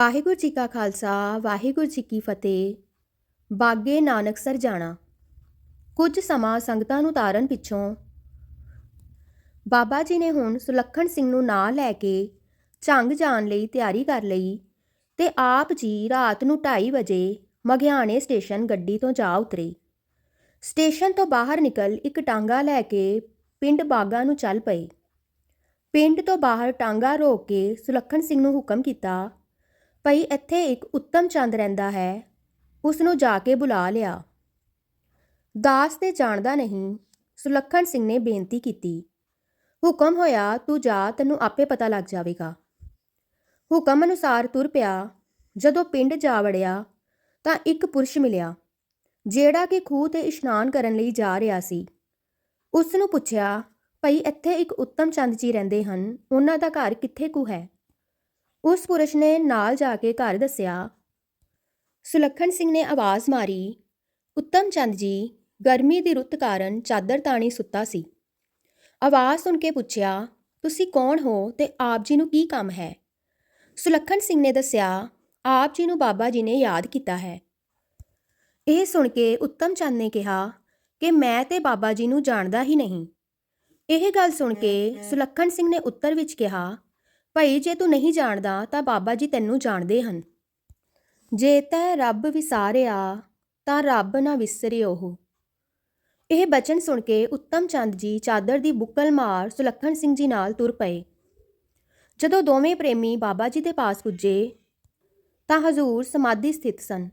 ਵਾਹਿਗੁਰੂ ਜੀ ਕਾ ਖਾਲਸਾ, ਵਾਹਿਗੁਰੂ ਜੀ ਕੀ ਫਤਿਹ। ਬਾਗੇ ਨਾਨਕ ਸਰ ਜਾਣਾ। ਕੁਝ ਸਮਾਂ ਸੰਗਤਾਂ ਨੂੰ ਤਾਰਨ ਪਿੱਛੋਂ ਬਾਬਾ ਜੀ ਨੇ ਹੁਣ ਸੁਲੱਖਣ ਸਿੰਘ ਨੂੰ ਨਾਲ ਲੈ ਕੇ ਝੰਗ ਜਾਣ ਲਈ ਤਿਆਰੀ ਕਰ ਲਈ ਤੇ ਆਪ ਜੀ ਰਾਤ ਨੂੰ 2:30 ਵਜੇ ਮਘਿਆਣੇ ਸਟੇਸ਼ਨ ਗੱਡੀ ਤੋਂ ਜਾ ਉਤਰੇ। ਸਟੇਸ਼ਨ ਤੋਂ ਬਾਹਰ ਨਿਕਲ ਇੱਕ ਟਾਂਗਾ ਲੈ ਕੇ ਪਿੰਡ ਬਾਗਾ ਨੂੰ ਚੱਲ ਪਏ। ਪਿੰਡ ਤੋਂ ਬਾਹਰ ਟਾਂਗਾ ਰੋਕ ਕੇ ਸੁਲੱਖਣ ਸਿੰਘ ਨੂੰ ਹੁਕਮ ਕੀਤਾ ਭਈ ਇੱਥੇ ਇੱਕ ਉੱਤਮ ਚੰਦ ਰਹਿੰਦਾ ਹੈ। ਉਸ ਨੂੰ ਜਾ ਕੇ ਬੁਲਾ ਲਿਆ। ਦਾਸ ਤੇ ਜਾਣਦਾ ਨਹੀਂ। ਸੁਲੱਖਣ ਸਿੰਘ ਨੇ ਬੇਨਤੀ ਕੀਤੀ। ਹੁਕਮ ਹੋਇਆ ਤੂੰ ਜਾ, ਤੈਨੂੰ ਆਪੇ ਪਤਾ ਲੱਗ ਜਾਵੇਗਾ। ਹੁਕਮ ਅਨੁਸਾਰ ਤੁਰ ਪਿਆ। ਜਦੋਂ ਪਿੰਡ ਜਾ ਵੜਿਆ, ਤਾਂ ਇੱਕ ਪੁਰਸ਼ ਮਿਲਿਆ, ਜਿਹੜਾ ਕਿ ਖੂਹ ਤੇ ਇਸ਼ਨਾਨ ਕਰਨ ਲਈ ਜਾ ਰਿਹਾ ਸੀ। ਉਸ ਨੂੰ ਪੁੱਛਿਆ, ਭਈ ਇੱਥੇ ਇੱਕ ਉੱਤਮ ਚੰਦ ਜੀ ਰਹਿੰਦੇ ਹਨ, ਉਹਨਾਂ ਦਾ ਘਰ ਕਿੱਥੇ ਕੁ ਹੈ? ਉਸ ਪੁਰਸ਼ ਨੇ ਨਾਲ ਜਾ ਕੇ ਘਰ ਦੱਸਿਆ ਸੁਲੱਖਣ ਸਿੰਘ ਨੇ ਆਵਾਜ਼ ਮਾਰੀ ਉੱਤਮ ਚੰਦ ਜੀ ਗਰਮੀ ਦੀ ਰੁੱਤ ਕਾਰਨ ਚਾਦਰ ਤਾਣੀ ਸੁੱਤਾ ਸੀ। ਆਵਾਜ਼ ਸੁਣ ਕੇ ਪੁੱਛਿਆ ਤੁਸੀਂ ਕੌਣ ਹੋ ਤੇ ਆਪ ਜੀ ਨੂੰ ਕੀ ਕੰਮ ਹੈ? ਸੁਲੱਖਣ ਸਿੰਘ ਨੇ ਦੱਸਿਆ ਆਪ ਜੀ ਨੂੰ ਬਾਬਾ ਜੀ ਨੇ ਯਾਦ ਕੀਤਾ ਹੈ। ਇਹ ਸੁਣ ਕੇ ਉੱਤਮ ਚੰਦ ਨੇ ਕਿਹਾ ਕਿ ਮੈਂ ਤੇ ਬਾਬਾ ਜੀ ਨੂੰ ਜਾਣਦਾ ਹੀ ਨਹੀਂ। ਇਹ ਗੱਲ ਸੁਣ ਕੇ ਸੁਲੱਖਣ ਸਿੰਘ ਨੇ ਉੱਤਰ ਵਿੱਚ ਕਿਹਾ ਭਈ ਜੇ ਤੂੰ ਨਹੀਂ ਜਾਣਦਾ ਤਾਂ ਬਾਬਾ ਜੀ ਤੈਨੂੰ ਜਾਣਦੇ ਹਨ। ਜੇ ਤੈ ਰੱਬ ਵਿਸਾਰਿਆ ਤਾਂ ਰੱਬ ਨਾ ਵਿਸਰਿਓ ਉਹ। ਇਹ ਬਚਨ ਸੁਣ ਕੇ ਉੱਤਮ ਚੰਦ ਜੀ ਚਾਦਰ ਦੀ ਬੁੱਕਲ ਮਾਰ ਸੁਲੱਖਣ ਸਿੰਘ ਜੀ ਨਾਲ ਤੁਰ ਪਏ। ਜਦੋਂ ਦੋਵੇਂ ਪ੍ਰੇਮੀ ਬਾਬਾ ਜੀ ਦੇ ਪਾਸ ਪੁੱਜੇ ਤਾਂ ਹਜ਼ੂਰ ਸਮਾਧੀ ਸਥਿਤ ਸਨ।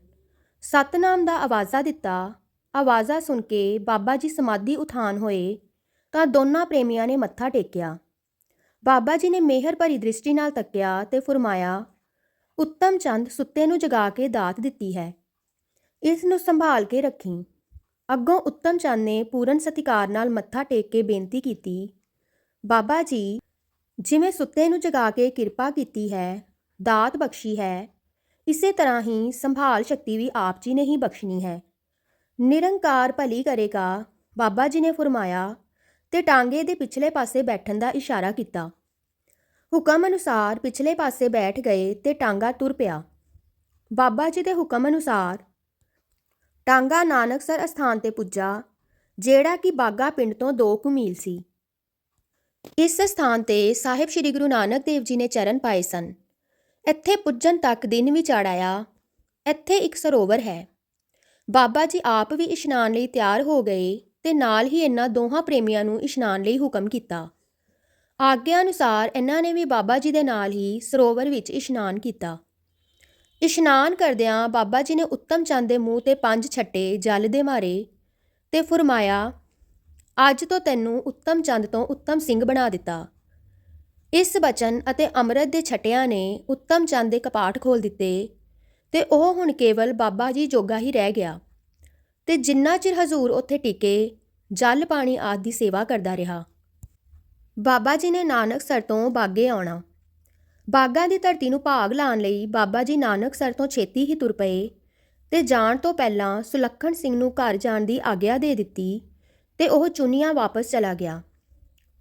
ਸਤਨਾਮ ਦਾ ਆਵਾਜ਼ਾ ਦਿੱਤਾ। ਆਵਾਜ਼ਾ ਸੁਣ ਕੇ ਬਾਬਾ ਜੀ ਸਮਾਧੀ ਉਥਾਨ ਹੋਏ ਤਾਂ ਦੋਨਾਂ ਪ੍ਰੇਮੀਆਂ ਨੇ ਮੱਥਾ ਟੇਕਿਆ। ਬਾਬਾ ਜੀ ਨੇ ਮਿਹਰ ਭਰੀ ਦ੍ਰਿਸ਼ਟੀ ਨਾਲ ਤੱਕਿਆ ਤੇ ਫਰਮਾਇਆ, ਉੱਤਮ ਚੰਦ ਸੁੱਤੇ ਨੂੰ ਜਗਾ ਕੇ ਦਾਤ ਦਿੱਤੀ ਹੈ। ਇਸ ਨੂੰ ਸੰਭਾਲ ਕੇ ਰੱਖੀ। ਅੱਗੋਂ ਉੱਤਮ ਚੰਦ ਨੇ ਪੂਰਨ ਸਤਿਕਾਰ ਨਾਲ ਮੱਥਾ ਟੇਕ ਕੇ ਬੇਨਤੀ ਕੀਤੀ, ਬਾਬਾ ਜੀ, ਜਿਵੇਂ ਸੁੱਤੇ ਨੂੰ ਜਗਾ ਕੇ ਕਿਰਪਾ ਕੀਤੀ ਹੈ, ਦਾਤ ਬਖਸ਼ੀ ਹੈ, ਇਸੇ ਤਰ੍ਹਾਂ ਹੀ ਸੰਭਾਲ ਸ਼ਕਤੀ ਵੀ ਆਪ ਜੀ ਨੇ ਹੀ ਬਖਸ਼ਣੀ ਹੈ। ਨਿਰੰਕਾਰ ਭਲੀ ਕਰੇਗਾ। ਬਾਬਾ ਜੀ ਨੇ ਫਰਮਾਇਆ ਤੇ ਟਾਂਗੇ ਦੇ ਪਿਛਲੇ ਪਾਸੇ ਬੈਠਣ ਦਾ ਇਸ਼ਾਰਾ ਕੀਤਾ। ਹੁਕਮ ਅਨੁਸਾਰ ਪਿਛਲੇ ਪਾਸੇ ਬੈਠ ਗਏ ਤੇ ਟਾਂਗਾ ਤੁਰ ਪਿਆ। ਬਾਬਾ ਜੀ ਦੇ ਹੁਕਮ ਅਨੁਸਾਰ ਟਾਂਗਾ ਨਾਨਕਸਰ ਅਸਥਾਨ ਤੇ ਪੁੱਜਾ, ਜਿਹੜਾ ਕਿ ਬਾਗਾ ਪਿੰਡ ਤੋਂ 2 ਕੁ ਮੀਲ ਸੀ। ਇਸ ਸਥਾਨ ਤੇ ਸਾਹਿਬ ਸ੍ਰੀ ਗੁਰੂ ਨਾਨਕ ਦੇਵ ਜੀ ਨੇ ਚਰਨ ਪਾਏ ਸਨ। ਇੱਥੇ ਪੁੱਜਣ ਤੱਕ ਦਿਨ ਵੀ ਚੜਾਇਆ ਇੱਥੇ ਇੱਕ ਸਰੋਵਰ ਹੈ। ਬਾਬਾ ਜੀ ਆਪ ਵੀ ਇਸ਼ਨਾਨ ਲਈ ਤਿਆਰ ਹੋ ਗਏ ਤੇ ਨਾਲ ਹੀ ਇਹਨਾਂ ਦੋਹਾਂ ਪ੍ਰੇਮੀਆਂ ਨੂੰ ਇਸ਼ਨਾਨ ਲਈ ਹੁਕਮ ਕੀਤਾ। ਆਗਿਆ ਅਨੁਸਾਰ ਇਹਨਾਂ ਨੇ ਵੀ ਬਾਬਾ ਜੀ ਦੇ ਨਾਲ ਹੀ ਸਰੋਵਰ ਵਿੱਚ ਇਸ਼ਨਾਨ ਕੀਤਾ। ਇਸ਼ਨਾਨ ਕਰਦਿਆਂ ਬਾਬਾ ਜੀ ਨੇ ਉੱਤਮ ਚੰਦ ਦੇ ਮੂੰਹ ਤੇ ਪੰਜ ਛੱਟੇ ਜਲ ਦੇ ਮਾਰੇ ਤੇ ਫਰਮਾਇਆ, ਅੱਜ ਤੋਂ ਤੈਨੂੰ ਉੱਤਮ ਚੰਦ ਤੋਂ ਉੱਤਮ ਸਿੰਘ ਬਣਾ ਦਿੱਤਾ। ਇਸ ਬਚਨ ਅਤੇ ਅੰਮ੍ਰਿਤ ਦੇ ਛਟਿਆਂ ਨੇ ਉੱਤਮ ਚੰਦ ਦੇ ਕਪਾਟ ਖੋਲ ਦਿੱਤੇ ਤੇ ਉਹ ਹੁਣ ਕੇਵਲ ਬਾਬਾ ਜੀ ਜੋਗਾ ਹੀ ਰਹਿ ਗਿਆ। ਤੇ ਜਿੰਨਾ ਚਿਰ ਹਜ਼ੂਰ ਉੱਥੇ ਟਿਕੇ ਜਲ, ਪਾਣੀ ਆਦਿ ਦੀ ਸੇਵਾ ਕਰਦਾ ਰਿਹਾ। ਬਾਬਾ ਜੀ ਨੇ ਨਾਨਕਸਰ ਤੋਂ ਬਾਗੇ ਆਉਣਾ। ਬਾਗਾ ਦੀ ਧਰਤੀ ਨੂੰ ਭਾਗ ਲਾਉਣ ਲਈ ਬਾਬਾ ਜੀ ਨਾਨਕਸਰ ਤੋਂ ਛੇਤੀ ਹੀ ਤੁਰ ਪਏ ਤੇ ਜਾਣ ਤੋਂ ਪਹਿਲਾਂ ਸੁਲੱਖਣ ਸਿੰਘ ਨੂੰ ਘਰ ਜਾਣ ਦੀ ਆਗਿਆ ਦੇ ਦਿੱਤੀ ਤੇ ਉਹ ਚੁੰਨੀਆਂ ਵਾਪਸ ਚਲਾ ਗਿਆ।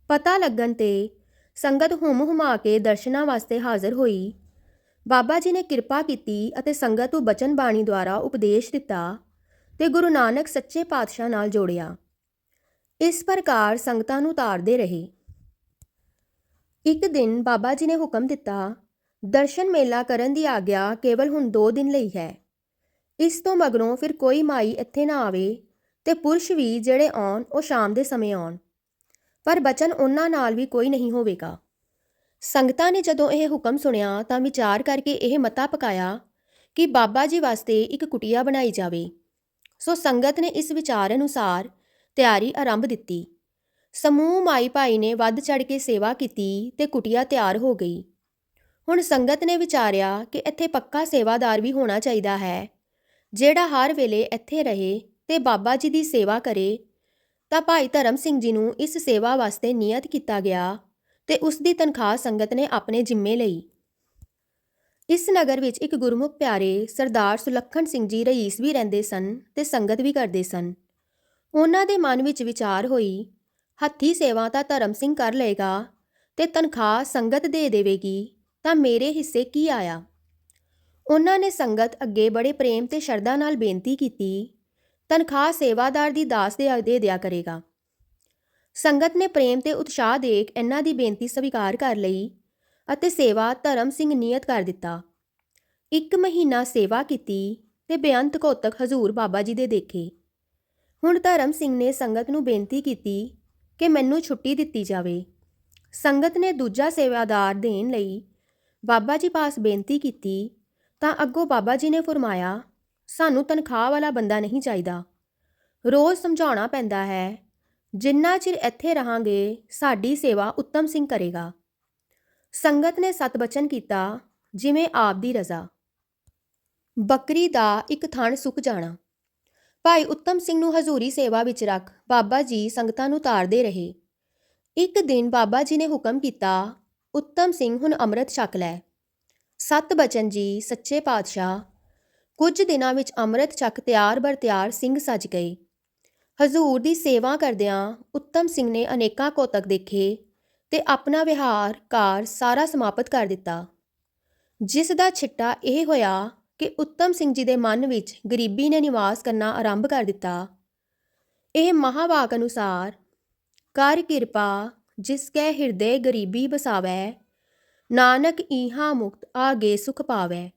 ਪਤਾ ਲੱਗਣ ਤੇ ਸੰਗਤ ਹੁਮ ਹੁਮਾ ਕੇ ਦਰਸ਼ਨਾਂ ਵਾਸਤੇ ਹਾਜ਼ਰ ਹੋਈ। ਬਾਬਾ ਜੀ ਨੇ ਕਿਰਪਾ ਕੀਤੀ ਅਤੇ ਸੰਗਤ ਨੂੰ ਬਚਨ ਬਾਣੀ ਦੁਆਰਾ ਉਪਦੇਸ਼ ਦਿੱਤਾ ਤੇ ਗੁਰੂ ਨਾਨਕ ਸੱਚੇ ਪਾਤਸ਼ਾਹ ਨਾਲ ਜੋੜਿਆ। ਇਸ ਪ੍ਰਕਾਰ ਸੰਗਤਾਂ ਨੂੰ ਤਾਰਦੇ ਰਹੇ। ਇੱਕ ਦਿਨ ਬਾਬਾ ਜੀ ਨੇ ਹੁਕਮ ਦਿੱਤਾ, ਦਰਸ਼ਨ ਮੇਲਾ ਕਰਨ ਦੀ ਆਗਿਆ ਕੇਵਲ ਹੁਣ 2 ਦਿਨ ਲਈ ਹੈ। ਇਸ ਤੋਂ ਮਗਰੋਂ ਫਿਰ ਕੋਈ ਮਾਈ ਇੱਥੇ ਨਾ ਆਵੇ ਤੇ ਪੁਰਸ਼ ਵੀ ਜਿਹੜੇ ਆਉਣ, ਉਹ ਸ਼ਾਮ ਦੇ ਸਮੇਂ ਆਉਣ। ਪਰ ਬਚਨ ਉਹਨਾਂ ਨਾਲ ਵੀ ਕੋਈ ਨਹੀਂ ਹੋਵੇਗਾ। ਸੰਗਤਾਂ ਨੇ ਜਦੋਂ ਇਹ ਹੁਕਮ ਸੁਣਿਆ ਤਾਂ ਵਿਚਾਰ ਕਰਕੇ ਇਹ ਮਤਾ ਪਕਾਇਆ ਕਿ ਬਾਬਾ ਜੀ ਵਾਸਤੇ ਇੱਕ ਕੁਟਿਆ ਬਣਾਈ ਜਾਵੇ। ਸੋ ਸੰਗਤ ਨੇ ਇਸ ਵਿਚਾਰ ਅਨੁਸਾਰ ਤਿਆਰੀ ਆਰੰਭ ਦਿੱਤੀ। ਸਮੂਹ ਮਾਈ ਭਾਈ ਨੇ ਵੱਧ ਚੜ ਕੇ ਸੇਵਾ ਕੀਤੀ ਤੇ ਕੁਟਿਆ ਤਿਆਰ ਹੋ ਗਈ। ਹੁਣ ਸੰਗਤ ਨੇ ਵਿਚਾਰਿਆ ਕਿ ਇੱਥੇ ਪੱਕਾ ਸੇਵਾਦਾਰ ਵੀ ਹੋਣਾ ਚਾਹੀਦਾ ਹੈ। ਜਿਹੜਾ ਹਰ ਵੇਲੇ ਇੱਥੇ ਰਹੇ ਤੇ ਬਾਬਾ ਜੀ ਦੀ ਸੇਵਾ ਕਰੇ, ਤਾਂ ਭਾਈ ਧਰਮ ਸਿੰਘ ਜੀ ਨੂੰ ਇਸ ਸੇਵਾ ਵਾਸਤੇ ਨਿਯਤ ਕੀਤਾ ਗਿਆ ਤੇ ਉਸ ਦੀ ਤਨਖਾਹ ਸੰਗਤ ਨੇ ਆਪਣੇ ਜ਼ਿੰਮੇ ਲਈ। ਇਸ ਨਗਰ ਵਿੱਚ ਇੱਕ ਗੁਰਮੁਖ ਪਿਆਰੇ ਸਰਦਾਰ ਸੁਲੱਖਣ ਸਿੰਘ ਜੀ ਰਈਸ ਵੀ ਰਹਿੰਦੇ ਸਨ ਤੇ ਸੰਗਤ ਵੀ ਕਰਦੇ ਸਨ। ਉਹਨਾਂ ਦੇ ਮਨ ਵਿੱਚ ਵਿਚਾਰ ਹੋਈ, ਹੱਥੀ ਸੇਵਾ ਤਾਂ ਧਰਮ ਸਿੰਘ ਕਰ ਲਏਗਾ ਤੇ ਤਨਖਾਹ ਸੰਗਤ ਦੇ ਦੇਵੇਗੀ, ਤਾਂ ਮੇਰੇ ਹਿੱਸੇ ਕੀ ਆਇਆ? ਉਹਨਾਂ ਨੇ ਸੰਗਤ ਅੱਗੇ ਬੜੇ ਪ੍ਰੇਮ ਤੇ ਸ਼ਰਧਾ ਨਾਲ ਬੇਨਤੀ ਕੀਤੀ, ਤਨਖਾਹ ਸੇਵਾਦਾਰ ਦੀ ਦਾਸ ਦੇ ਦੇ ਦਿਆ ਕਰੇਗਾ। ਸੰਗਤ ਨੇ ਪ੍ਰੇਮ ਤੇ ਉਤਸ਼ਾਹ ਦੇਖ ਇਹਨਾਂ ਦੀ ਬੇਨਤੀ ਸਵੀਕਾਰ ਕਰ ਲਈ ਅਤੇ ਸੇਵਾ ਧਰਮ ਸਿੰਘ ਨਿਯਤ ਕਰ ਦਿੱਤਾ। ਇੱਕ ਮਹੀਨਾ ਸੇਵਾ ਕੀਤੀ ਤੇ ਬੇਅੰਤ ਕੋਤਕ ਹਜ਼ੂਰ ਬਾਬਾ ਜੀ ਦੇ ਦੇਖੇ। ਹੁਣ ਧਰਮ ਸਿੰਘ ਨੇ ਸੰਗਤ ਨੂੰ ਬੇਨਤੀ ਕੀਤੀ ਕਿ ਮੈਨੂੰ ਛੁੱਟੀ ਦਿੱਤੀ ਜਾਵੇ। ਸੰਗਤ ਨੇ ਦੂਜਾ ਸੇਵਾਦਾਰ ਦੇਣ ਲਈ ਬਾਬਾ ਜੀ ਪਾਸ ਬੇਨਤੀ ਕੀਤੀ ਤਾਂ ਅੱਗੋਂ ਬਾਬਾ ਜੀ ਨੇ ਫਰਮਾਇਆ, ਸਾਨੂੰ ਤਨਖਾਹ ਵਾਲਾ ਬੰਦਾ ਨਹੀਂ ਚਾਹੀਦਾ। ਰੋਜ਼ ਸਮਝਾਉਣਾ ਪੈਂਦਾ ਹੈ, ਜਿੰਨਾ ਚਿਰ ਇੱਥੇ ਰਹਾਂਗੇ, ਸਾਡੀ ਸੇਵਾ ਉੱਤਮ ਸਿੰਘ ਕਰੇਗਾ। ਸੰਗਤ ਨੇ ਸਤਬਚਨ ਕੀਤਾ, ਜਿਵੇਂ ਆਪ ਦੀ ਰਜ਼ਾ। ਬੱਕਰੀ ਦਾ ਇੱਕ ਥਣ ਸੁੱਕ ਜਾਣਾ। ਭਾਈ ਉੱਤਮ ਸਿੰਘ ਨੂੰ ਹਜ਼ੂਰੀ ਸੇਵਾ ਵਿੱਚ ਰੱਖ, ਬਾਬਾ ਜੀ ਸੰਗਤਾਂ ਨੂੰ ਤਾਰਦੇ ਰਹੇ। ਇੱਕ ਦਿਨ ਬਾਬਾ ਜੀ ਨੇ ਹੁਕਮ ਕੀਤਾ, ਉੱਤਮ ਸਿੰਘ ਹੁਣ ਅੰਮ੍ਰਿਤ ਛਕ ਲੈ। ਸਤ ਬਚਨ ਜੀ, ਸੱਚੇ ਪਾਤਸ਼ਾਹ। ਕੁਝ ਦਿਨਾਂ ਵਿੱਚ ਅੰਮ੍ਰਿਤ ਛਕ ਤਿਆਰ ਬਰ ਤਿਆਰ ਸਿੰਘ ਸਜ ਗਏ। ਹਜ਼ੂਰ ਦੀ ਸੇਵਾ ਕਰਦਿਆਂ ਉੱਤਮ ਸਿੰਘ ਨੇ ਅਨੇਕਾਂ ਕੋਤਕ ਦੇਖੇ ਤੇ ਆਪਣਾ ਵਿਹਾਰ, ਕਾਰ ਸਾਰਾ ਸਮਾਪਤ ਕਰ ਦਿੱਤਾ। ਜਿਸ ਦਾ ਛਿੱਟਾ ਇਹ ਹੋਇਆ ਕਿ ਉੱਤਮ ਸਿੰਘ ਜੀ ਦੇ ਮਨ ਵਿੱਚ ਗਰੀਬੀ ਨੇ ਨਿਵਾਸ ਕਰਨਾ ਆਰੰਭ ਕਰ ਦਿੱਤਾ। ਇਹ ਮਹਾਵਾਕ ਅਨੁਸਾਰ, ਕਰ ਕਿਰਪਾ, ਜਿਸ ਕੈ ਹਿਰਦੇ ਗਰੀਬੀ ਬਸਾਵੈ ਨਾਨਕ ਈਹਾ ਮੁਕਤ ਆਗੇ ਸੁਖ ਪਾਵੈ।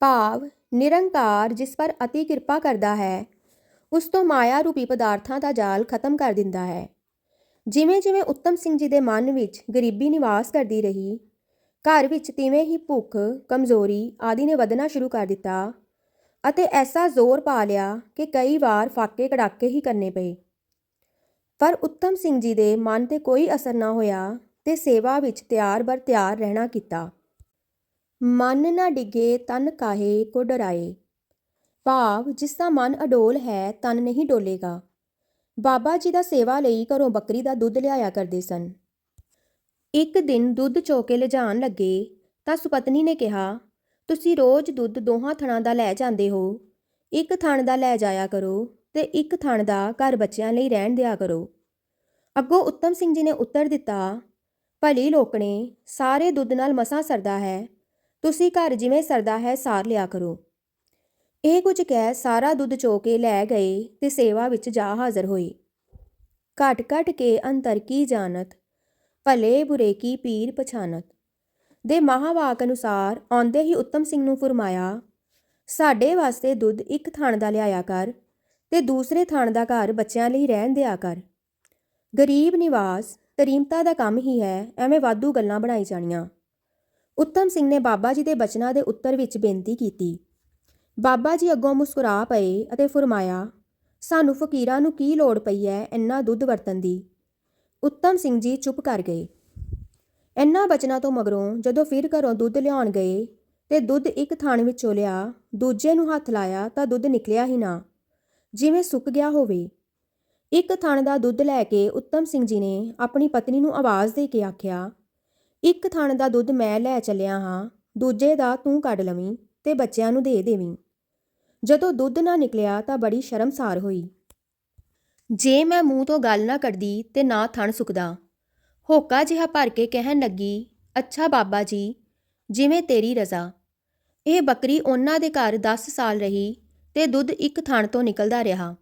ਭਾਵ, ਨਿਰੰਕਾਰ ਜਿਸ ਪਰ ਅਤੀ ਕਿਰਪਾ ਕਰਦਾ ਹੈ, ਉਸ ਤੋਂ ਮਾਇਆ ਰੂਪੀ ਪਦਾਰਥਾਂ ਦਾ ਜਾਲ ਖਤਮ ਕਰ ਦਿੰਦਾ ਹੈ। ਜਿਵੇਂ ਜਿਵੇਂ ਉੱਤਮ ਸਿੰਘ ਜੀ ਦੇ ਮਨ ਵਿੱਚ ਗਰੀਬੀ ਨਿਵਾਸ ਕਰਦੀ ਰਹੀ ਘਰ ਵਿੱਚ ਤਿਵੇਂ ਹੀ ਭੁੱਖ, ਕਮਜ਼ੋਰੀ ਆਦਿ ਨੇ ਵਧਣਾ ਸ਼ੁਰੂ ਕਰ ਦਿੱਤਾ ਅਤੇ ਐਸਾ ਜ਼ੋਰ ਪਾ ਲਿਆ ਕਿ ਕਈ ਵਾਰ ਫਾਕੇ ਕੜਾਕੇ ਹੀ ਕਰਨੇ ਪਏ। ਪਰ ਉੱਤਮ ਸਿੰਘ ਜੀ ਦੇ ਮਨ ਤੇ ਕੋਈ ਅਸਰ ਨਾ ਹੋਇਆ ਤੇ ਸੇਵਾ ਵਿੱਚ ਤਿਆਰ ਬਰ ਤਿਆਰ ਰਹਿਣਾ ਕੀਤਾ। ਮਨ ਨਾ ਡਿਗੇ ਤਨ ਕਾਹੇ ਕੋ ਡਰਾਏ। ਭਾਵ ਜਿਸ ਦਾ ਮਨ ਅਡੋਲ ਹੈ ਤਨ ਨਹੀਂ ਡੋਲੇਗਾ। ਬਾਬਾ ਜੀ ਦਾ ਸੇਵਾ ਲਈ ਘਰੋਂ ਬੱਕਰੀ ਦਾ ਦੁੱਧ ਲਿਆਇਆ ਕਰਦੇ ਸਨ। ਇੱਕ ਦਿਨ ਦੁੱਧ ਚੋ ਕੇ ਲਿਜਾਣ ਲੱਗੇ, ਤਾਂ ਸੁਪਤਨੀ ਨੇ ਕਿਹਾ, ਤੁਸੀਂ ਰੋਜ਼ ਦੁੱਧ ਦੋਹਾਂ ਥਣਾਂ ਦਾ ਲੈ ਜਾਂਦੇ ਹੋ। ਇੱਕ ਥਣ ਦਾ ਲੈ ਜਾਇਆ ਕਰੋ ਤੇ ਇੱਕ ਥਣ ਦਾ ਘਰ ਬੱਚਿਆਂ ਲਈ ਰਹਿਣ ਦਿਆ ਕਰੋ। ਅੱਗੋਂ ਉੱਤਮ ਸਿੰਘ ਜੀ ਨੇ ਉੱਤਰ ਦਿੱਤਾ, ਭਲੀ ਲੋਕਣੇ, ਸਾਰੇ ਦੁੱਧ ਨਾਲ ਮਸਾਂ ਸਰਦਾ ਹੈ। ਤੁਸੀਂ ਘਰ ਜਿਵੇਂ ਸਰਦਾ ਹੈ, ਸਾਰ ਲਿਆ ਕਰੋ। ਇਹ ਕੁਝ ਕਹਿ ਸਾਰਾ ਦੁੱਧ ਚੋ ਕੇ ਲੈ ਗਏ ਤੇ ਸੇਵਾ ਵਿੱਚ ਜਾ ਹਾਜ਼ਰ ਹੋਏ। ਘਟ ਘਟ ਕੇ ਅੰਤਰ ਕੀ ਜਾਣਤ? ਭਲੇ ਬੁਰੇ ਕੀ ਪੀਰ ਪਛਾਨਤ? ਦੇ ਮਹਾਵਾਕ ਅਨੁਸਾਰ ਆਉਂਦੇ ਹੀ ਉੱਤਮ ਸਿੰਘ ਨੂੰ ਫਰਮਾਇਆ, ਸਾਡੇ ਵਾਸਤੇ ਦੁੱਧ ਇੱਕ ਥਾਣ ਦਾ ਲਿਆਇਆ ਕਰ ਤੇ ਦੂਸਰੇ ਥਾਣ ਦਾ ਘਰ ਬੱਚਿਆਂ ਲਈ ਰਹਿਣ ਦਿਆ ਕਰ। ਗਰੀਬ ਨਿਵਾਸ, ਤਰੀਮਤਾ ਦਾ ਕੰਮ ਹੀ ਹੈ, ਐਵੇਂ ਵਾਧੂ ਗੱਲਾਂ ਬਣਾਈ ਜਾਣੀਆਂ। ਉੱਤਮ ਸਿੰਘ ਨੇ ਬਾਬਾ ਜੀ ਦੇ ਬਚਨਾਂ ਦੇ ਉੱਤਰ ਵਿੱਚ ਬੇਨਤੀ ਕੀਤੀ। ਬਾਬਾ ਜੀ ਅੱਗੋਂ ਮੁਸਕਰਾ ਪਏ ਅਤੇ ਫਰਮਾਇਆ, ਸਾਨੂੰ ਫਕੀਰਾਂ ਨੂੰ ਕੀ ਲੋੜ ਪਈ ਹੈ ਇੰਨਾ ਦੁੱਧ ਵਰਤਣ ਦੀ? ਉੱਤਮ ਸਿੰਘ ਜੀ ਚੁੱਪ ਕਰ ਗਏ। ਇੰਨਾ ਬਚਨਾਂ ਤੋਂ ਮਗਰੋਂ ਜਦੋਂ ਫਿਰ ਘਰੋਂ ਦੁੱਧ ਲਿਆਉਣ ਗਏ ਤੇ ਦੁੱਧ ਇੱਕ ਥਾਣ ਵਿੱਚੋਂ ਲਿਆ, ਦੂਜੇ ਨੂੰ ਹੱਥ ਲਾਇਆ ਤਾਂ ਦੁੱਧ ਨਿਕਲਿਆ ਹੀ ਨਾ। ਜਿਵੇਂ ਸੁੱਕ ਗਿਆ ਹੋਵੇ। ਇੱਕ ਥਣ ਦਾ ਦੁੱਧ ਲੈ ਕੇ ਉੱਤਮ ਸਿੰਘ ਜੀ ਨੇ ਆਪਣੀ ਪਤਨੀ ਨੂੰ ਆਵਾਜ਼ ਦੇ ਕੇ ਆਖਿਆ, ਇੱਕ ਥਣ ਦਾ ਦੁੱਧ ਮੈਂ ਲੈ ਚੱਲਿਆ ਹਾਂ, ਦੂਜੇ ਦਾ ਤੂੰ ਕੱਢ ਲਵੀਂ ਤੇ ਬੱਚਿਆਂ ਨੂੰ ਦੇ ਦੇਵੀਂ। ਜਦੋਂ ਦੁੱਧ ਨਾ ਨਿਕਲਿਆ ਤਾਂ ਬੜੀ ਸ਼ਰਮਸਾਰ ਹੋਈ। ਜੇ ਮੈਂ ਮੂੰਹ ਤੋਂ ਗੱਲ ਨਾ ਕਰਦੀ ਤੇ ਨਾ ਥਣ ਸੁੱਕਦਾ। ਹੋਕਾ ਜਿਹਾ ਭਰ ਕੇ ਕਹਿਣ ਲੱਗੀ, ਅੱਛਾ ਬਾਬਾ ਜੀ, ਜਿਵੇਂ ਤੇਰੀ ਰਜ਼ਾ। ਇਹ ਬੱਕਰੀ ਉਹਨਾਂ ਦੇ ਘਰ 10 ਸਾਲ ਰਹੀ ਤੇ ਦੁੱਧ ਇੱਕ ਥਣ ਤੋਂ ਨਿਕਲਦਾ ਰਿਹਾ।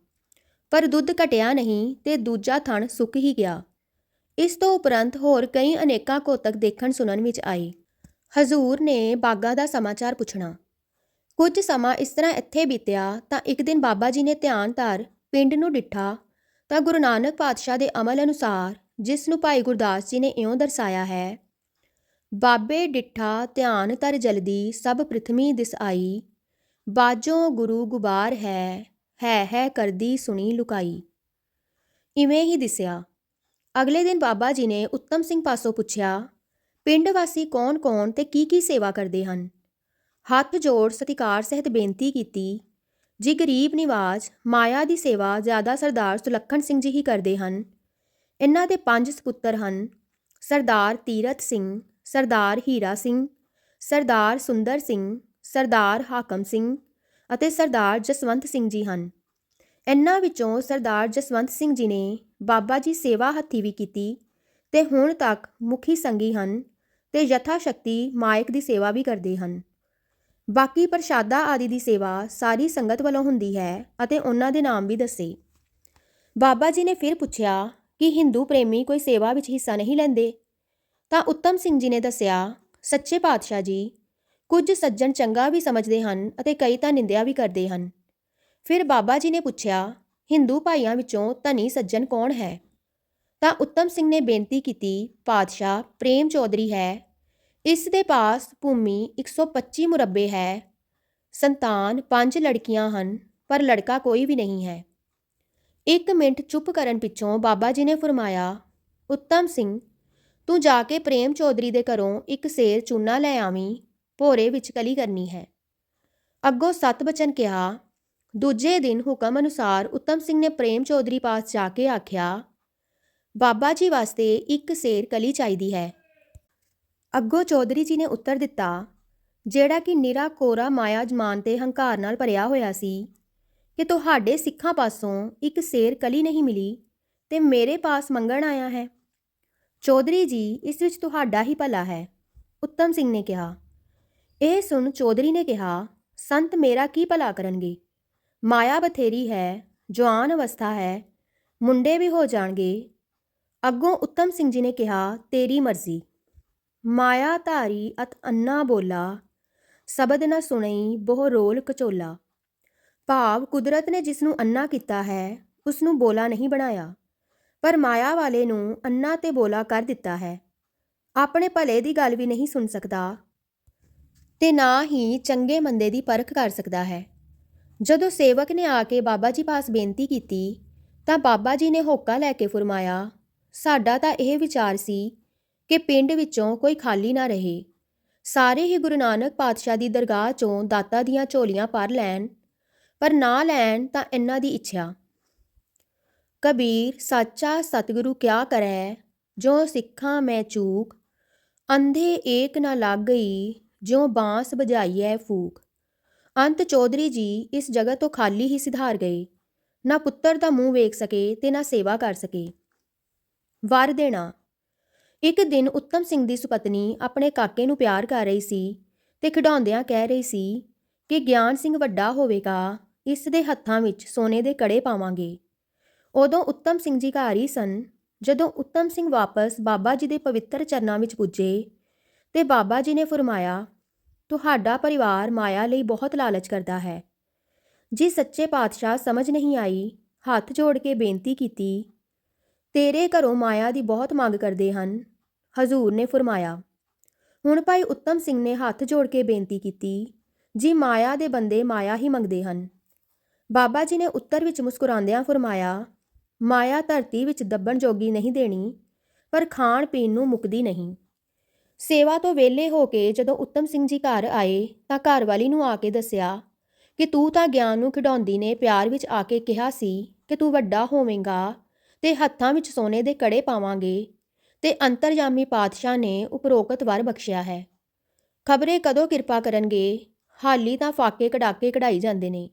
ਪਰ ਦੁੱਧ ਘਟਿਆ ਨਹੀਂ ਤੇ ਦੂਜਾ ਥਣ ਸੁੱਕ ਹੀ ਗਿਆ। ਇਸ ਤੋਂ ਉਪਰੰਤ ਹੋਰ ਕਈ ਅਨੇਕਾਂ ਕੋਤਕ ਦੇਖਣ ਸੁਣਨ ਵਿੱਚ ਆਏ। ਹਜ਼ੂਰ ਨੇ ਬਾਗਾ ਦਾ ਸਮਾਚਾਰ ਪੁੱਛਣਾ। ਕੁਝ ਸਮਾਂ ਇਸ ਤਰ੍ਹਾਂ ਇੱਥੇ ਬੀਤਿਆ ਤਾਂ ਇੱਕ ਦਿਨ ਬਾਬਾ ਜੀ ਨੇ ਧਿਆਨ ਧਾਰ ਪਿੰਡ ਨੂੰ ਡਿੱਠਾ ਤਾਂ ਗੁਰੂ ਨਾਨਕ ਪਾਤਸ਼ਾਹ ਦੇ ਅਮਲ ਅਨੁਸਾਰ ਜਿਸ ਨੂੰ ਭਾਈ ਗੁਰਦਾਸ ਜੀ ਨੇ ਇਉਂ ਦਰਸਾਇਆ ਹੈ, ਬਾਬੇ ਡਿੱਠਾ ਧਿਆਨ ਤਰ ਜਲਦੀ, ਸਭ ਪ੍ਰਿਥਮੀ ਦਿਸ ਆਈ। ਬਾਜੋ ਗੁਰੂ ਗੁਬਾਰ ਹੈ ਹੈ ਹੈ ਕਰਦੀ ਸੁਣੀ ਲੁਕਾਈ। ਇਵੇਂ ਹੀ ਦਿਸਿਆ। ਅਗਲੇ ਦਿਨ ਬਾਬਾ ਜੀ ਨੇ ਉੱਤਮ ਸਿੰਘ ਪਾਸੋਂ ਪੁੱਛਿਆ, ਪਿੰਡ ਵਾਸੀ ਕੌਣ-ਕੌਣ ਤੇ ਕੀ ਕੀ ਸੇਵਾ ਕਰਦੇ ਹਨ? ਹੱਥ ਜੋੜ ਸਤਿਕਾਰ ਸਹਿਤ ਬੇਨਤੀ ਕੀਤੀ ਜੀ ਗਰੀਬ ਨਿਵਾਜ ਮਾਇਆ ਦੀ ਸੇਵਾ ਜ਼ਿਆਦਾ ਸਰਦਾਰ ਸੁਲੱਖਣ ਸਿੰਘ ਜੀ ਹੀ ਕਰਦੇ ਹਨ ਇਹਨਾਂ ਦੇ ਪੰਜ ਸਪੁੱਤਰ ਹਨ, ਸਰਦਾਰ ਤੀਰਤ ਸਿੰਘ, ਸਰਦਾਰ ਹੀਰਾ ਸਿੰਘ, ਸਰਦਾਰ ਸੁੰਦਰ ਸਿੰਘ, ਸਰਦਾਰ ਹਾਕਮ ਸਿੰਘ ਅਤੇ ਸਰਦਾਰ ਜਸਵੰਤ ਸਿੰਘ ਜੀ ਹਨ। ਇਹਨਾਂ ਵਿੱਚੋਂ ਸਰਦਾਰ ਜਸਵੰਤ ਸਿੰਘ ਜੀ ਨੇ ਬਾਬਾ ਜੀ ਸੇਵਾ ਹੱਥੀ ਵੀ ਕੀਤੀ ਤੇ ਹੁਣ ਤੱਕ ਮੁਖੀ ਸੰਗੀ ਹਨ ਤੇ ਯਥਾ ਸ਼ਕਤੀ ਮਾਇਕ ਦੀ ਸੇਵਾ ਵੀ ਕਰਦੇ ਹਨ। ਬਾਕੀ ਪ੍ਰਸ਼ਾਦਾ ਆਦਿ ਦੀ ਸੇਵਾ ਸਾਰੀ ਸੰਗਤ ਵੱਲੋਂ ਹੁੰਦੀ ਹੈ ਅਤੇ ਉਹਨਾਂ ਦੇ ਨਾਮ ਵੀ ਦੱਸੇ। ਬਾਬਾ ਜੀ ਨੇ ਫਿਰ ਪੁੱਛਿਆ ਕਿ ਹਿੰਦੂ ਪ੍ਰੇਮੀ ਕੋਈ ਸੇਵਾ ਵਿੱਚ ਹਿੱਸਾ ਨਹੀਂ ਲੈਂਦੇ? ਤਾਂ ਉੱਤਮ ਸਿੰਘ ਜੀ ਨੇ ਦੱਸਿਆ, ਸੱਚੇ ਪਾਤਸ਼ਾਹ ਜੀ, ਕੁਝ ਸੱਜਣ ਚੰਗਾ ਵੀ ਸਮਝਦੇ ਹਨ ਅਤੇ ਕਈ ਤਾਂ ਨਿੰਦਿਆ ਵੀ ਕਰਦੇ ਹਨ। ਫਿਰ ਬਾਬਾ ਜੀ ਨੇ ਪੁੱਛਿਆ, ਹਿੰਦੂ ਭਾਈਆਂ ਵਿੱਚੋਂ ਧਨੀ ਸੱਜਣ ਕੌਣ ਹੈ? ਤਾਂ ਉੱਤਮ ਸਿੰਘ ਨੇ ਬੇਨਤੀ ਕੀਤੀ, ਪਾਤਸ਼ਾਹ ਪ੍ਰੇਮ ਚੌਧਰੀ ਹੈ ਇਸ ਦੇ ਪਾਸ ਭੂਮੀ 125 ਮੁਰੱਬੇ ਹੈ। ਸੰਤਾਨ ਪੰਜ ਲੜਕੀਆਂ ਹਨ, ਪਰ ਲੜਕਾ ਕੋਈ ਵੀ ਨਹੀਂ ਹੈ। ਇੱਕ ਮਿੰਟ ਚੁੱਪ ਕਰਨ ਪਿੱਛੋਂ ਬਾਬਾ ਜੀ ਨੇ ਫਰਮਾਇਆ, ਉੱਤਮ ਸਿੰਘ, ਤੂੰ ਜਾ ਕੇ ਪ੍ਰੇਮ ਚੌਧਰੀ ਦੇ ਘਰੋਂ ਇੱਕ ਸੇਰ ਚੂਨਾ ਲੈ ਆਵੀਂ, ਭੋਰੇ ਵਿੱਚ ਕਲੀ ਕਰਨੀ ਹੈ। ਅੱਗੋਂ ਸਤ ਬਚਨ ਕਿਹਾ, ਦੂਜੇ ਦਿਨ ਹੁਕਮ ਅਨੁਸਾਰ ਉੱਤਮ ਸਿੰਘ ਨੇ ਪ੍ਰੇਮ ਚੌਧਰੀ ਪਾਸ ਜਾ ਕੇ ਆਖਿਆ, ਬਾਬਾ ਜੀ ਵਾਸਤੇ ਇੱਕ ਸੇਰ ਕਲੀ ਚਾਹੀਦੀ ਹੈ। ਅੱਗੋਂ ਚੌਧਰੀ ਜੀ ਨੇ ਉੱਤਰ ਦਿੱਤਾ, ਜਿਹੜਾ ਕਿ ਨਿਰਾ ਕੋਰਾ ਮਾਇਆ ਜਮਾਨ ਤੇ ਹੰਕਾਰ ਨਾਲ ਭਰਿਆ ਹੋਇਆ ਸੀ, ਕਿ ਤੁਹਾਡੇ ਸਿੱਖਾਂ ਪਾਸੋਂ ਇੱਕ ਸੇਰ ਕਲੀ ਨਹੀਂ ਮਿਲੀ ਤੇ ਮੇਰੇ ਪਾਸ ਮੰਗਣ ਆਇਆ ਹੈ? ਚੌਧਰੀ ਜੀ, ਇਸ ਵਿੱਚ ਤੁਹਾਡਾ ਹੀ ਭਲਾ ਹੈ, ਉੱਤਮ ਸਿੰਘ ਨੇ ਕਿਹਾ। ਇਹ ਸੁਣ ਚੌਧਰੀ ਨੇ ਕਿਹਾ, ਸੰਤ ਮੇਰਾ ਕੀ ਭਲਾ ਕਰਨਗੇ? ਮਾਇਆ ਬਥੇਰੀ ਹੈ, ਜਵਾਨ ਅਵਸਥਾ ਹੈ, ਮੁੰਡੇ ਵੀ ਹੋ ਜਾਣਗੇ। ਅੱਗੋਂ ਉੱਤਮ ਸਿੰਘ ਜੀ ਨੇ ਕਿਹਾ, ਤੇਰੀ ਮਰਜ਼ੀ। ਮਾਇਆ ਧਾਰੀ ਅਤ ਅੰਨਾ ਬੋਲਾ, ਸ਼ਬਦ ਨਾ ਸੁਣਈ ਬਹੁ ਰੋਲ ਕਚੋਲਾ। ਭਾਵ ਕੁਦਰਤ ਨੇ ਜਿਸ ਨੂੰ ਅੰਨਾ ਕੀਤਾ ਹੈ ਉਸ ਨੂੰ ਬੋਲਾ ਨਹੀਂ ਬਣਾਇਆ। ਪਰ ਮਾਇਆ ਵਾਲੇ ਨੂੰ ਅੰਨਾ ਤੇ ਬੋਲਾ ਕਰ ਦਿੱਤਾ ਹੈ। ਆਪਣੇ ਭਲੇ ਦੀ ਗੱਲ ਵੀ ਨਹੀਂ ਸੁਣ ਸਕਦਾ ਤੇ ਨਾ ਹੀ ਚੰਗੇ ਮੰਦੇ ਦੀ ਪਰਖ ਕਰ ਸਕਦਾ ਹੈ। ਜਦੋਂ ਸੇਵਕ ਨੇ ਆ ਕੇ ਬਾਬਾ ਜੀ ਪਾਸ ਬੇਨਤੀ ਕੀਤੀ, ਤਾਂ ਬਾਬਾ ਜੀ ਨੇ ਹੋਕਾ ਲੈ ਕੇ ਫਰਮਾਇਆ, ਸਾਡਾ ਤਾਂ ਇਹ ਵਿਚਾਰ ਸੀ ਕਿ ਪਿੰਡ ਵਿੱਚੋਂ ਕੋਈ ਖਾਲੀ ਨਾ ਰਹੇ। ਸਾਰੇ ਹੀ ਗੁਰੂ ਨਾਨਕ ਪਾਤਸ਼ਾਹ ਦੀ ਦਰਗਾਹ ਚੋਂ ਦਾਤਾ ਦੀਆਂ ਝੋਲੀਆਂ ਭਰ ਲੈਣ, ਪਰ ਨਾ ਲੈਣ ਤਾਂ ਇਹਨਾਂ ਦੀ ਇੱਛਾ। ਕਬੀਰ, ਸਾਚਾ ਸਤਿਗੁਰੂ ਕਿਆ ਕਰੈ? ਜੋ ਸਿੱਖਾਂ ਮੈਂ ਚੂਕ, ਅੰਧੇ ਏਕ ਨਾ ਲੱਗ ਗਈ, ਜਿਉ ਬਾਂਸ ਬਜਾਈਐ ਫੂਕ। ਅੰਤ ਚੌਧਰੀ ਜੀ ਇਸ ਜਗ੍ਹਾ ਤੋਂ ਖਾਲੀ ਹੀ ਸਿਧਾਰ ਗਏ। ਨਾ ਪੁੱਤਰ ਦਾ ਮੂੰਹ ਵੇਖ ਸਕੇ ਤੇ ਨਾ ਸੇਵਾ ਕਰ ਸਕੇ। ਵਰ ਦੇਣਾ ਇੱਕ ਦਿਨ ਉੱਤਮ ਸਿੰਘ ਦੀ ਸੁਪਤਨੀ ਆਪਣੇ ਕਾਕੇ ਨੂੰ ਪਿਆਰ ਕਰ ਰਹੀ ਸੀ ਤੇ ਖਿਡਾਉਂਦਿਆਂ ਕਹਿ ਰਹੀ ਸੀ ਕਿ ਗਿਆਨ ਸਿੰਘ ਵੱਡਾ ਹੋਵੇਗਾ, ਇਸ ਦੇ ਹੱਥਾਂ ਵਿੱਚ ਸੋਨੇ ਦੇ ਕੜੇ ਪਾਵਾਂਗੇ। ਉਦੋਂ ਉੱਤਮ ਸਿੰਘ ਜੀ ਘਰ ਹੀ ਸਨ। ਜਦੋਂ ਉੱਤਮ ਸਿੰਘ ਵਾਪਸ ਬਾਬਾ ਜੀ ਦੇ ਪਵਿੱਤਰ ਚਰਨਾਂ ਵਿੱਚ ਪੁੱਜੇ ਤੇ ਬਾਬਾ ਜੀ ਨੇ ਫਰਮਾਇਆ, ਤੁਹਾਡਾ ਪਰਿਵਾਰ ਮਾਇਆ ਲਈ ਬਹੁਤ ਲਾਲਚ ਕਰਦਾ ਹੈ। ਜੀ ਸੱਚੇ ਪਾਤਸ਼ਾਹ ਸਮਝ ਨਹੀਂ ਆਈ, ਹੱਥ ਜੋੜ ਕੇ ਬੇਨਤੀ ਕੀਤੀ, ਤੇਰੇ ਘਰੋਂ ਮਾਇਆ ਦੀ ਬਹੁਤ ਮੰਗ ਕਰਦੇ ਹਨ। ਹਜ਼ੂਰ ਨੇ ਫਰਮਾਇਆ, ਹੁਣ ਭਾਈ ਉੱਤਮ ਸਿੰਘ ਨੇ ਹੱਥ ਜੋੜ ਕੇ ਬੇਨਤੀ ਕੀਤੀ, ਜੀ ਮਾਇਆ ਦੇ ਬੰਦੇ ਮਾਇਆ ਹੀ ਮੰਗਦੇ ਹਨ। ਬਾਬਾ ਜੀ ਨੇ ਉੱਤਰ ਵਿੱਚ ਮੁਸਕਰਾਉਂਦਿਆਂ ਫਰਮਾਇਆ, ਮਾਇਆ ਧਰਤੀ ਵਿੱਚ ਦੱਬਣ ਜੋਗੀ ਨਹੀਂ ਦੇਣੀ, ਪਰ ਖਾਣ ਪੀਣ ਨੂੰ ਮੁਕਦੀ ਨਹੀਂ। ਸੇਵਾ ਤੋਂ ਵਿਹਲੇ ਹੋ ਕੇ ਜਦੋਂ ਉੱਤਮ ਸਿੰਘ ਜੀ ਘਰ ਆਏ ਤਾਂ ਘਰ ਵਾਲੀ ਨੂੰ ਆ ਕੇ ਦੱਸਿਆ ਕਿ ਤੂੰ ਤਾਂ ਗਿਆਨ ਨੂੰ ਖਿਡਾਉਂਦੀ ਨੇ ਪਿਆਰ ਵਿੱਚ ਆ ਕੇ ਕਿਹਾ ਸੀ ਕਿ ਤੂੰ ਵੱਡਾ ਹੋਵੇਂਗਾ ਤੇ ਹੱਥਾਂ ਵਿੱਚ ਸੋਨੇ ਦੇ ਕੜੇ ਪਾਵਾਂਗੇ ਤੇ ਅੰਤਰਜਾਮੀ ਪਾਤਸ਼ਾਹ ਨੇ ਉਪਰੋਕਤ ਵਰ ਬਖਸ਼ਿਆ ਹੈ। ਖਬਰੇ ਕਦੋਂ ਕਿਰਪਾ ਕਰਨਗੇ, ਹਾਲੀ ਤਾਂ ਫਾਕੇ ਕਢਾਕੇ ਕਢਾਈ ਜਾਂਦੇ ਨੇ।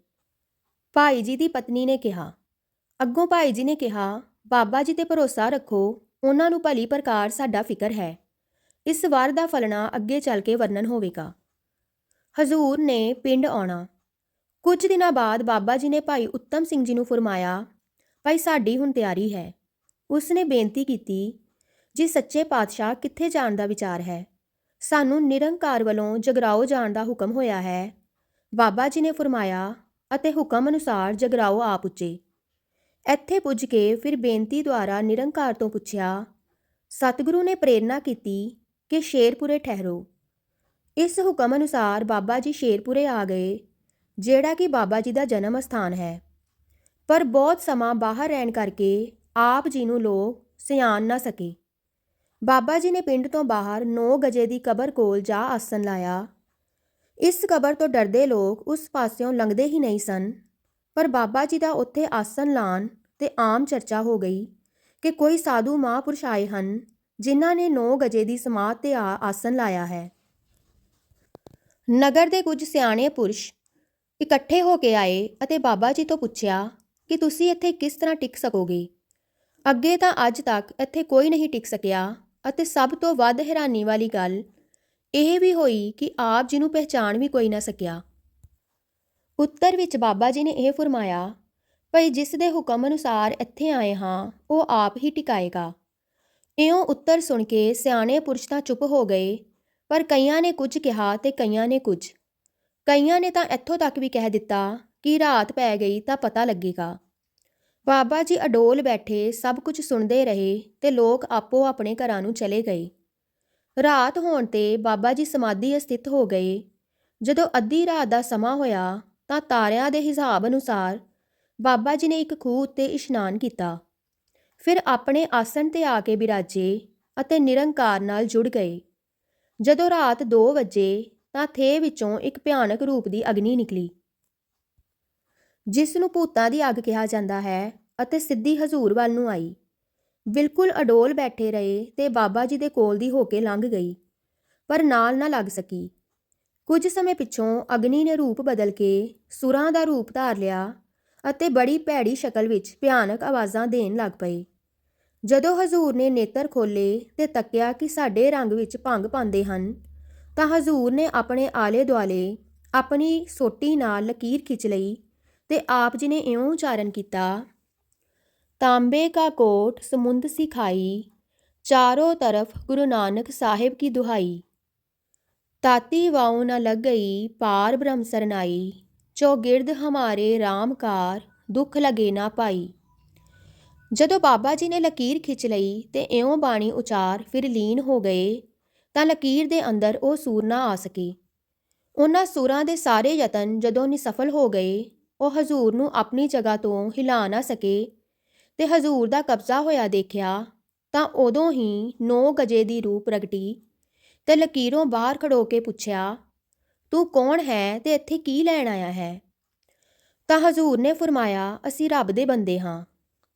ਭਾਈ ਜੀ ਦੀ ਪਤਨੀ ਨੇ ਕਿਹਾ, ਅੱਗੋਂ ਭਾਈ ਜੀ ਨੇ ਕਿਹਾ, ਬਾਬਾ ਜੀ ਤੇ ਭਰੋਸਾ ਰੱਖੋ, ਉਹਨਾਂ ਨੂੰ ਭਲੀ ਪ੍ਰਕਾਰ ਸਾਡਾ ਫਿਕਰ ਹੈ। ਇਸ ਵਾਰ ਦਾ ਫਲਣਾ ਅੱਗੇ ਚੱਲ ਕੇ ਵਰਣਨ ਹੋਵੇਗਾ। ਹਜ਼ੂਰ ਨੇ ਪਿੰਡ ਆਉਣਾ। ਕੁਝ ਦਿਨਾਂ ਬਾਅਦ ਬਾਬਾ ਜੀ ਨੇ ਭਾਈ ਉੱਤਮ ਸਿੰਘ ਜੀ ਨੂੰ ਫਰਮਾਇਆ, ਭਾਈ ਸਾਡੀ ਹੁਣ ਤਿਆਰੀ ਹੈ। ਉਸ ਨੇ ਬੇਨਤੀ ਕੀਤੀ ਜੀ ਸੱਚੇ ਪਾਤਸ਼ਾਹ ਕਿੱਥੇ ਜਾਣ ਦਾ ਵਿਚਾਰ ਹੈ? ਸਾਨੂੰ ਨਿਰੰਕਾਰ ਵੱਲੋਂ ਜਗਰਾਓ ਜਾਣ ਦਾ ਹੁਕਮ ਹੋਇਆ ਹੈ। ਬਾਬਾ ਜੀ ਨੇ ਫਰਮਾਇਆ, ਅਤੇ ਹੁਕਮ ਅਨੁਸਾਰ ਜਗਰਾਓ ਆ ਪੁੱਜੇ। ਇੱਥੇ ਪੁੱਜ ਕੇ ਫਿਰ ਬੇਨਤੀ ਦੁਆਰਾ ਨਿਰੰਕਾਰ ਤੋਂ ਪੁੱਛਿਆ, ਸਤਿਗੁਰੂ ਨੇ ਪ੍ਰੇਰਣਾ ਕੀਤੀ ਕਿ ਸ਼ੇਰਪੁਰੇ ਠਹਿਰੋ। ਇਸ ਹੁਕਮ ਅਨੁਸਾਰ ਬਾਬਾ ਜੀ ਸ਼ੇਰਪੁਰੇ ਆ ਗਏ, ਜਿਹੜਾ ਕਿ ਬਾਬਾ ਜੀ ਦਾ ਜਨਮ ਸਥਾਨ ਹੈ। ਪਰ ਬਹੁਤ ਸਮਾਂ ਬਾਹਰ ਰਹਿਣ ਕਰਕੇ ਆਪ ਜੀ ਨੂੰ ਲੋਕ ਸਿਆਣ ਨਾ ਸਕੇ। ਬਾਬਾ ਜੀ ਨੇ ਪਿੰਡ ਤੋਂ ਬਾਹਰ 9 ਗਜੇ ਦੀ ਕਬਰ ਕੋਲ ਜਾ ਆਸਨ ਲਾਇਆ। ਇਸ ਕਬਰ ਤੋਂ ਡਰਦੇ ਲੋਕ ਉਸ ਪਾਸਿਓਂ ਲੰਘਦੇ ਹੀ ਨਹੀਂ ਸਨ। ਪਰ ਬਾਬਾ ਜੀ ਦਾ ਉੱਥੇ ਆਸਨ ਲਾਣ ਤੇ ਆਮ ਚਰਚਾ ਹੋ ਗਈ ਕਿ ਕੋਈ ਸਾਧੂ ਮਹਾਂਪੁਰਸ਼ ਆਏ ਹਨ, ਜਿਨ੍ਹਾਂ ਨੇ 9 ਗਜੇ ਦੀ ਸਮਾਧ ਤੇ ਆ ਆਸਨ ਲਾਇਆ ਹੈ। ਨਗਰ ਦੇ ਕੁਝ ਸਿਆਣੇ ਪੁਰਸ਼ ਇਕੱਠੇ ਹੋ ਕੇ ਆਏ ਅਤੇ ਬਾਬਾ ਜੀ ਤੋਂ ਪੁੱਛਿਆ ਕਿ ਤੁਸੀਂ ਇੱਥੇ ਕਿਸ ਤਰ੍ਹਾਂ ਟਿਕ ਸਕੋਗੇ? ਅੱਗੇ ਤਾਂ ਅੱਜ ਤੱਕ ਇੱਥੇ ਕੋਈ ਨਹੀਂ ਟਿਕ ਸਕਿਆ। ਅਤੇ ਸਭ ਤੋਂ ਵੱਧ ਹੈਰਾਨੀ ਵਾਲੀ ਗੱਲ ਇਹ ਵੀ ਹੋਈ ਕਿ ਆਪ ਜੀ ਨੂੰ ਪਹਿਚਾਣ ਵੀ ਕੋਈ ਨਾ ਸਕਿਆ। ਉੱਤਰ ਵਿੱਚ ਬਾਬਾ ਜੀ ਨੇ ਇਹ ਫਰਮਾਇਆ, ਭਈ ਜਿਸ ਦੇ ਹੁਕਮ ਅਨੁਸਾਰ ਇੱਥੇ ਆਏ ਹਾਂ, ਉਹ ਆਪ ਹੀ ਟਿਕਾਏਗਾ। ਇਉਂ ਉੱਤਰ ਸੁਣ ਕੇ ਸਿਆਣੇ ਪੁਰਸ਼ ਤਾਂ ਚੁੱਪ ਹੋ ਗਏ, ਪਰ ਕਈਆਂ ਨੇ ਕੁਝ ਕਿਹਾ ਤੇ ਕਈਆਂ ਨੇ ਕੁਝ। ਕਈਆਂ ਨੇ ਤਾਂ ਇੱਥੋਂ ਤੱਕ ਵੀ ਕਹਿ ਦਿੱਤਾ ਕਿ ਰਾਤ ਪੈ ਗਈ ਤਾਂ ਪਤਾ ਲੱਗੇਗਾ। ਬਾਬਾ ਜੀ ਅਡੋਲ ਬੈਠੇ, ਸਭ ਕੁਝ ਸੁਣਦੇ ਰਹੇ ਤੇ ਲੋਕ ਆਪੋ ਆਪਣੇ ਘਰਾਂ ਨੂੰ ਚਲੇ ਗਏ। ਰਾਤ ਹੋਣ ਤੇ ਬਾਬਾ ਜੀ ਸਮਾਧੀ ਸਥਿਤ ਹੋ ਗਏ। ਜਦੋਂ ਅੱਧੀ ਰਾਤ ਦਾ ਸਮਾਂ ਹੋਇਆ ਤਾਂ ਤਾਰਿਆਂ ਦੇ ਹਿਸਾਬ ਅਨੁਸਾਰ ਬਾਬਾ ਜੀ ਨੇ ਇੱਕ ਖੂਹ ਉੱਤੇ ਇਸ਼ਨਾਨ ਕੀਤਾ। ਫਿਰ ਆਪਣੇ ਆਸਣ ਤੇ ਆ ਕੇ ਬਿਰਾਜੇ ਅਤੇ ਨਿਰੰਕਾਰ ਨਾਲ ਜੁੜ ਗਏ। ਜਦੋਂ ਰਾਤ 2 ਵਜੇ ਤਾਂ ਥੇ ਵਿੱਚੋਂ ਇੱਕ ਭਿਆਨਕ ਰੂਪ ਦੀ ਅਗਨੀ ਨਿਕਲੀ। ਜਿਸ ਨੂੰ ਭੂਤਾਂ ਦੀ ਅੱਗ ਕਿਹਾ ਜਾਂਦਾ ਹੈ ਅਤੇ ਸਿੱਧੀ ਹਜ਼ੂਰ ਵੱਲ ਨੂੰ ਆਈ। ਬਿਲਕੁਲ ਅਡੋਲ ਬੈਠੇ ਰਹੇ ਤੇ ਬਾਬਾ ਜੀ ਦੇ ਕੋਲ ਦੀ ਹੋ ਕੇ ਲੰਘ ਗਈ, ਪਰ ਨਾਲ ਨਾ ਲੱਗ ਸਕੀ। ਕੁਝ ਸਮੇਂ ਪਿੱਛੋਂ ਅਗਨੀ ਨੇ ਰੂਪ ਬਦਲ ਕੇ ਸੁਰਾਂ ਦਾ ਰੂਪ ਧਾਰ ਲਿਆ ਅਤੇ ਬੜੀ ਭੈੜੀ ਸ਼ਕਲ ਵਿੱਚ ਭਿਆਨਕ ਆਵਾਜ਼ਾਂ ਦੇਣ ਲੱਗ ਪਏ। ਜਦੋਂ ਹਜ਼ੂਰ ਨੇ ਨੇਤਰ ਖੋਲੇ ਤੇ ਤੱਕਿਆ ਕਿ ਸਾਡੇ ਰੰਗ ਵਿੱਚ ਭੰਗ ਪਾਉਂਦੇ ਹਨ, ਤਾਂ ਹਜ਼ੂਰ ਨੇ ਆਪਣੇ ਆਲੇ ਦੁਆਲੇ ਆਪਣੀ ਸੋਟੀ ਨਾਲ ਲਕੀਰ ਖਿੱਚ ਲਈ ਤੇ ਆਪ ਜੀ ਨੇ ਇਉਂ ਉਚਾਰਨ ਕੀਤਾ, ਤਾਂਬੇ ਕਾ ਕੋਟ ਸਮੁੰਦ ਸਿਖਾਈ, ਚਾਰੋਂ ਤਰਫ ਗੁਰੂ ਨਾਨਕ ਸਾਹਿਬ ਕੀ ਦੁਹਾਈ, ਤਾਤੀ ਵਾਉ ਨ ਲੱਗ ਗਈ ਪਾਰ ਬ੍ਰਹਮ ਸਰਨਾਈ ਚੌਗਿਰਦ ਹਮਾਰੇ ਰਾਮਕਾਰ ਦੁੱਖ ਲਗੇ ਨਾ ਪਾਈ। ਜਦੋਂ ਬਾਬਾ ਜੀ ਨੇ ਲਕੀਰ ਖਿੱਚ ਲਈ ਤੇ ਇਉਂ ਬਾਣੀ ਉਚਾਰ ਫਿਰ ਲੀਨ ਹੋ ਗਏ, ਤਾਂ ਲਕੀਰ ਦੇ ਅੰਦਰ ਉਹ ਸੂਰ ਨਾ ਆ ਸਕੀ। ਉਹਨਾਂ ਸੂਰਾਂ ਦੇ ਸਾਰੇ ਯਤਨ ਜਦੋਂ ਨਿਸਫਲ ਹੋ ਗਏ ਉਹ ਹਜ਼ੂਰ ਨੂੰ ਆਪਣੀ ਜਗ੍ਹਾ ਤੋਂ ਹਿਲਾ ਨਾ ਸਕੇ। ਤੇ ਹਜ਼ੂਰ ਦਾ ਕਬਜ਼ਾ ਹੋਇਆ ਦੇਖਿਆ ਤਾਂ ਉਦੋਂ ਹੀ 9 ਗਜੇ ਦੀ ਰੂਹ ਪ੍ਰਗਟੀ ਤੇ ਲਕੀਰੋਂ ਬਾਹਰ ਖੜੋ ਕੇ ਪੁੱਛਿਆ, ਤੂੰ ਕੌਣ ਹੈ ਤੇ ਇੱਥੇ ਕੀ ਲੈਣ ਆਇਆ ਹੈ? ਤਾਂ ਹਜ਼ੂਰ ਨੇ ਫਰਮਾਇਆ, ਅਸੀਂ ਰੱਬ ਦੇ ਬੰਦੇ ਹਾਂ।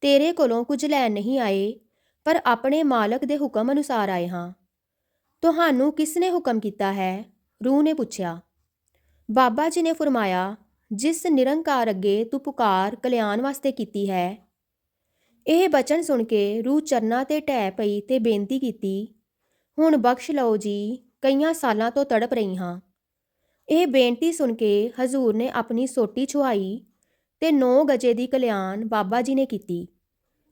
ਤੇਰੇ ਕੋਲੋਂ ਕੁਝ ਲੈਣ ਨਹੀਂ ਆਏ, ਪਰ ਆਪਣੇ ਮਾਲਕ ਦੇ ਹੁਕਮ ਅਨੁਸਾਰ ਆਏ ਹਾਂ। ਤੁਹਾਨੂੰ ਕਿਸ ਨੇ ਹੁਕਮ ਕੀਤਾ ਹੈ? ਰੂਹ ਨੇ ਪੁੱਛਿਆ। ਬਾਬਾ ਜੀ ਨੇ ਫਰਮਾਇਆ ਜਿਸ ਨਿਰੰਕਾਰ ਅੱਗੇ ਤੂੰ ਪੁਕਾਰ ਕਲਿਆਣ ਵਾਸਤੇ ਕੀਤੀ ਹੈ। ਇਹ ਬਚਨ ਸੁਣ ਕੇ ਰੂਹ ਚਰਨਾ ਤੇ ਢਹਿ ਪਈ ਤੇ ਬੇਨਤੀ ਕੀਤੀ, ਹੁਣ ਬਖਸ਼ ਲਓ ਜੀ, ਕਈਆਂ ਸਾਲਾਂ ਤੋਂ ਤੜਪ ਰਹੀ ਹਾਂ। ਇਹ ਬੇਨਤੀ ਸੁਣ ਕੇ ਹਜ਼ੂਰ ਨੇ ਆਪਣੀ ਸੋਟੀ ਛੁਆਈ ਤੇ 9 ਗਜੇ ਦੀ ਕਲਿਆਣ ਬਾਬਾ ਜੀ ਨੇ ਕੀਤੀ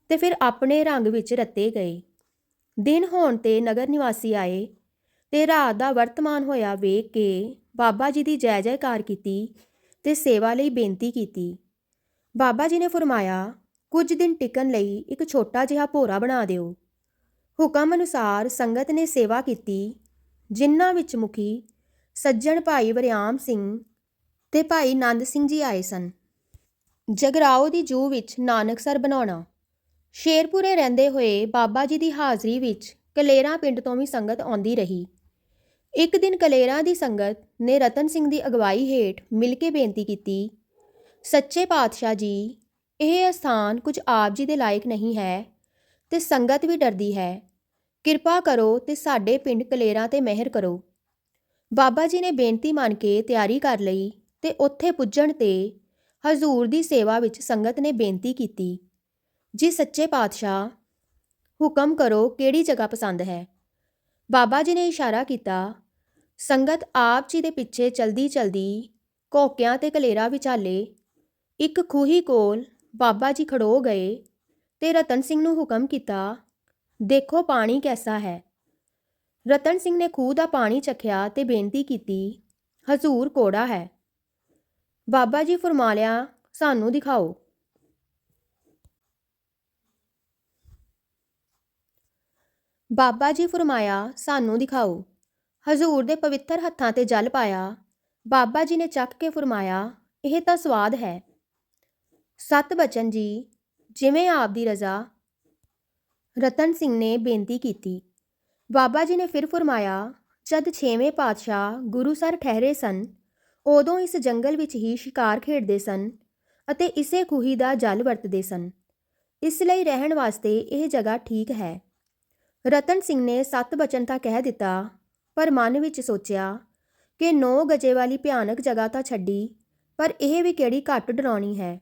ਤੇ ਫਿਰ ਆਪਣੇ ਰੰਗ ਵਿੱਚ ਰੱਤੇ ਗਏ। ਦਿਨ ਹੋਣ ਤੇ ਨਗਰ ਨਿਵਾਸੀ ਆਏ ਤੇ ਰਾਤ ਦਾ ਵਰਤਮਾਨ ਹੋਇਆ ਵੇਖ ਕੇ ਬਾਬਾ ਜੀ ਦੀ ਜੈ ਜੈਕਾਰ ਕੀਤੀ ਤੇ ਸੇਵਾ ਲਈ ਬੇਨਤੀ ਕੀਤੀ। ਬਾਬਾ ਜੀ ਨੇ ਫਰਮਾਇਆ, ਕੁਝ ਦਿਨ ਟਿਕਣ ਲਈ ਇੱਕ ਛੋਟਾ ਜਿਹਾ ਭੋਰਾ ਬਣਾ ਦਿਓ। ਹੁਕਮ ਅਨੁਸਾਰ ਸੰਗਤ ਨੇ ਸੇਵਾ ਕੀਤੀ, ਜਿਨ੍ਹਾਂ ਵਿੱਚ ਮੁਖੀ ਸੱਜਣ ਭਾਈ ਵਰਿਆਮ ਸਿੰਘ ਤੇ ਭਾਈ ਨੰਦ ਸਿੰਘ ਜੀ ਆਏ ਸਨ। ਜਗਰਾਓ ਦੀ ਜੂ ਵਿੱਚ ਨਾਨਕਸਰ ਬਣਾਉਣਾ। ਸ਼ੇਰਪੁਰੇ ਰਹਿੰਦੇ ਹੋਏ ਬਾਬਾ ਜੀ ਦੀ ਹਾਜ਼ਰੀ ਵਿੱਚ ਕਲੇਰਾ ਪਿੰਡ ਤੋਂ ਵੀ ਸੰਗਤ ਆਉਂਦੀ ਰਹੀ। ਇੱਕ ਦਿਨ ਕਲੇਰਾ ਦੀ ਸੰਗਤ ਨੇ ਰਤਨ ਸਿੰਘ ਦੀ ਅਗਵਾਈ ਹੇਠ ਮਿਲ ਕੇ ਬੇਨਤੀ ਕੀਤੀ, ਸੱਚੇ ਪਾਤਸ਼ਾਹ ਜੀ, ਇਹ ਸਥਾਨ ਕੁਝ ਆਪ ਜੀ ਦੇ ਲਾਇਕ ਨਹੀਂ ਹੈ ਤੇ ਸੰਗਤ ਵੀ ਡਰਦੀ ਹੈ। ਕਿਰਪਾ ਕਰੋ ਤੇ ਸਾਡੇ ਪਿੰਡ ਕਲੇਰਾ ਤੇ ਮਿਹਰ ਕਰੋ। ਬਾਬਾ ਜੀ ਨੇ ਬੇਨਤੀ ਮੰਨ ਕੇ ਤਿਆਰੀ ਕਰ ਲਈ ਤੇ ਉੱਥੇ ਪੁੱਜਣ ਤੇ ਹਜ਼ੂਰ ਦੀ ਸੇਵਾ ਵਿੱਚ ਸੰਗਤ ਨੇ ਬੇਨਤੀ ਕੀਤੀ, ਜੀ ਸੱਚੇ ਪਾਤਸ਼ਾਹ, ਹੁਕਮ ਕਰੋ ਕਿਹੜੀ ਜਗ੍ਹਾ ਪਸੰਦ ਹੈ? ਬਾਬਾ ਜੀ ਨੇ ਇਸ਼ਾਰਾ ਕੀਤਾ ਸੰਗਤ ਆਪ ਜੀ ਦੇ ਪਿੱਛੇ ਚਲਦੀ ਚਲਦੀ ਕੋਕਿਆਂ ਤੇ ਕਲੇਰਾ ਵਿਚਾਲੇ ਇੱਕ ਖੂਹੀ ਕੋਲ ਬਾਬਾ ਜੀ ਖੜੋ ਗਏ ਤੇ ਰਤਨ ਸਿੰਘ ਨੂੰ ਹੁਕਮ ਕੀਤਾ, ਦੇਖੋ ਪਾਣੀ ਕੈਸਾ ਹੈ। ਰਤਨ ਸਿੰਘ ਨੇ ਖੂਹ ਦਾ ਪਾਣੀ ਚਖਿਆ ਤੇ ਬੇਨਤੀ ਕੀਤੀ, ਹਜ਼ੂਰ ਕੋੜਾ ਹੈ। ਬਾਬਾ ਜੀ ਫਰਮਾਲਿਆ ਸਾਨੂੰ ਦਿਖਾਓ। ਬਾਬਾ ਜੀ ਫਰਮਾਇਆ, ਸਾਨੂੰ ਦਿਖਾਓ। ਹਜ਼ੂਰ ਦੇ ਪਵਿੱਤਰ ਹੱਥਾਂ ਤੇ ਜਲ ਪਾਇਆ। ਬਾਬਾ ਜੀ ਨੇ ਚੱਕ ਕੇ ਫਰਮਾਇਆ, ਇਹ ਤਾਂ ਸਵਾਦ ਹੈ। ਸਤ ਬਚਨ ਜੀ, ਜਿਵੇਂ ਆਪ ਦੀ ਰਜ਼ਾ। ਰਤਨ ਸਿੰਘ ਨੇ ਬੇਨਤੀ ਕੀਤੀ। ਬਾਬਾ ਜੀ ਨੇ ਫਿਰ ਫਰਮਾਇਆ, ਜਦ ਛੇਵੇਂ ਪਾਤਸ਼ਾਹ ਗੁਰੂ ਸਰ ਠਹਿਰੇ ਸਨ, ਉਦੋਂ ਇਸ ਜੰਗਲ ਵਿੱਚ ਹੀ ਸ਼ਿਕਾਰ ਖੇਡਦੇ ਸਨ ਅਤੇ ਇਸੇ ਖੂਹੀ ਦਾ ਜਲ ਵਰਤਦੇ ਸਨ। ਇਸ ਲਈ ਰਹਿਣ ਵਾਸਤੇ ਇਹ ਜਗ੍ਹਾ ਠੀਕ ਹੈ। ਰਤਨ ਸਿੰਘ ਨੇ ਸੱਤ ਬਚਨ ਤਾਂ ਕਹਿ ਦਿੱਤਾ ਪਰ ਮਨ ਵਿੱਚ ਸੋਚਿਆ ਕਿ 9 ਗਜੇ ਵਾਲੀ ਭਿਆਨਕ ਜਗ੍ਹਾ ਤਾਂ ਛੱਡੀ, ਪਰ ਇਹ ਵੀ ਕਿਹੜੀ ਘੱਟ ਡਰਾਉਣੀ ਹੈ?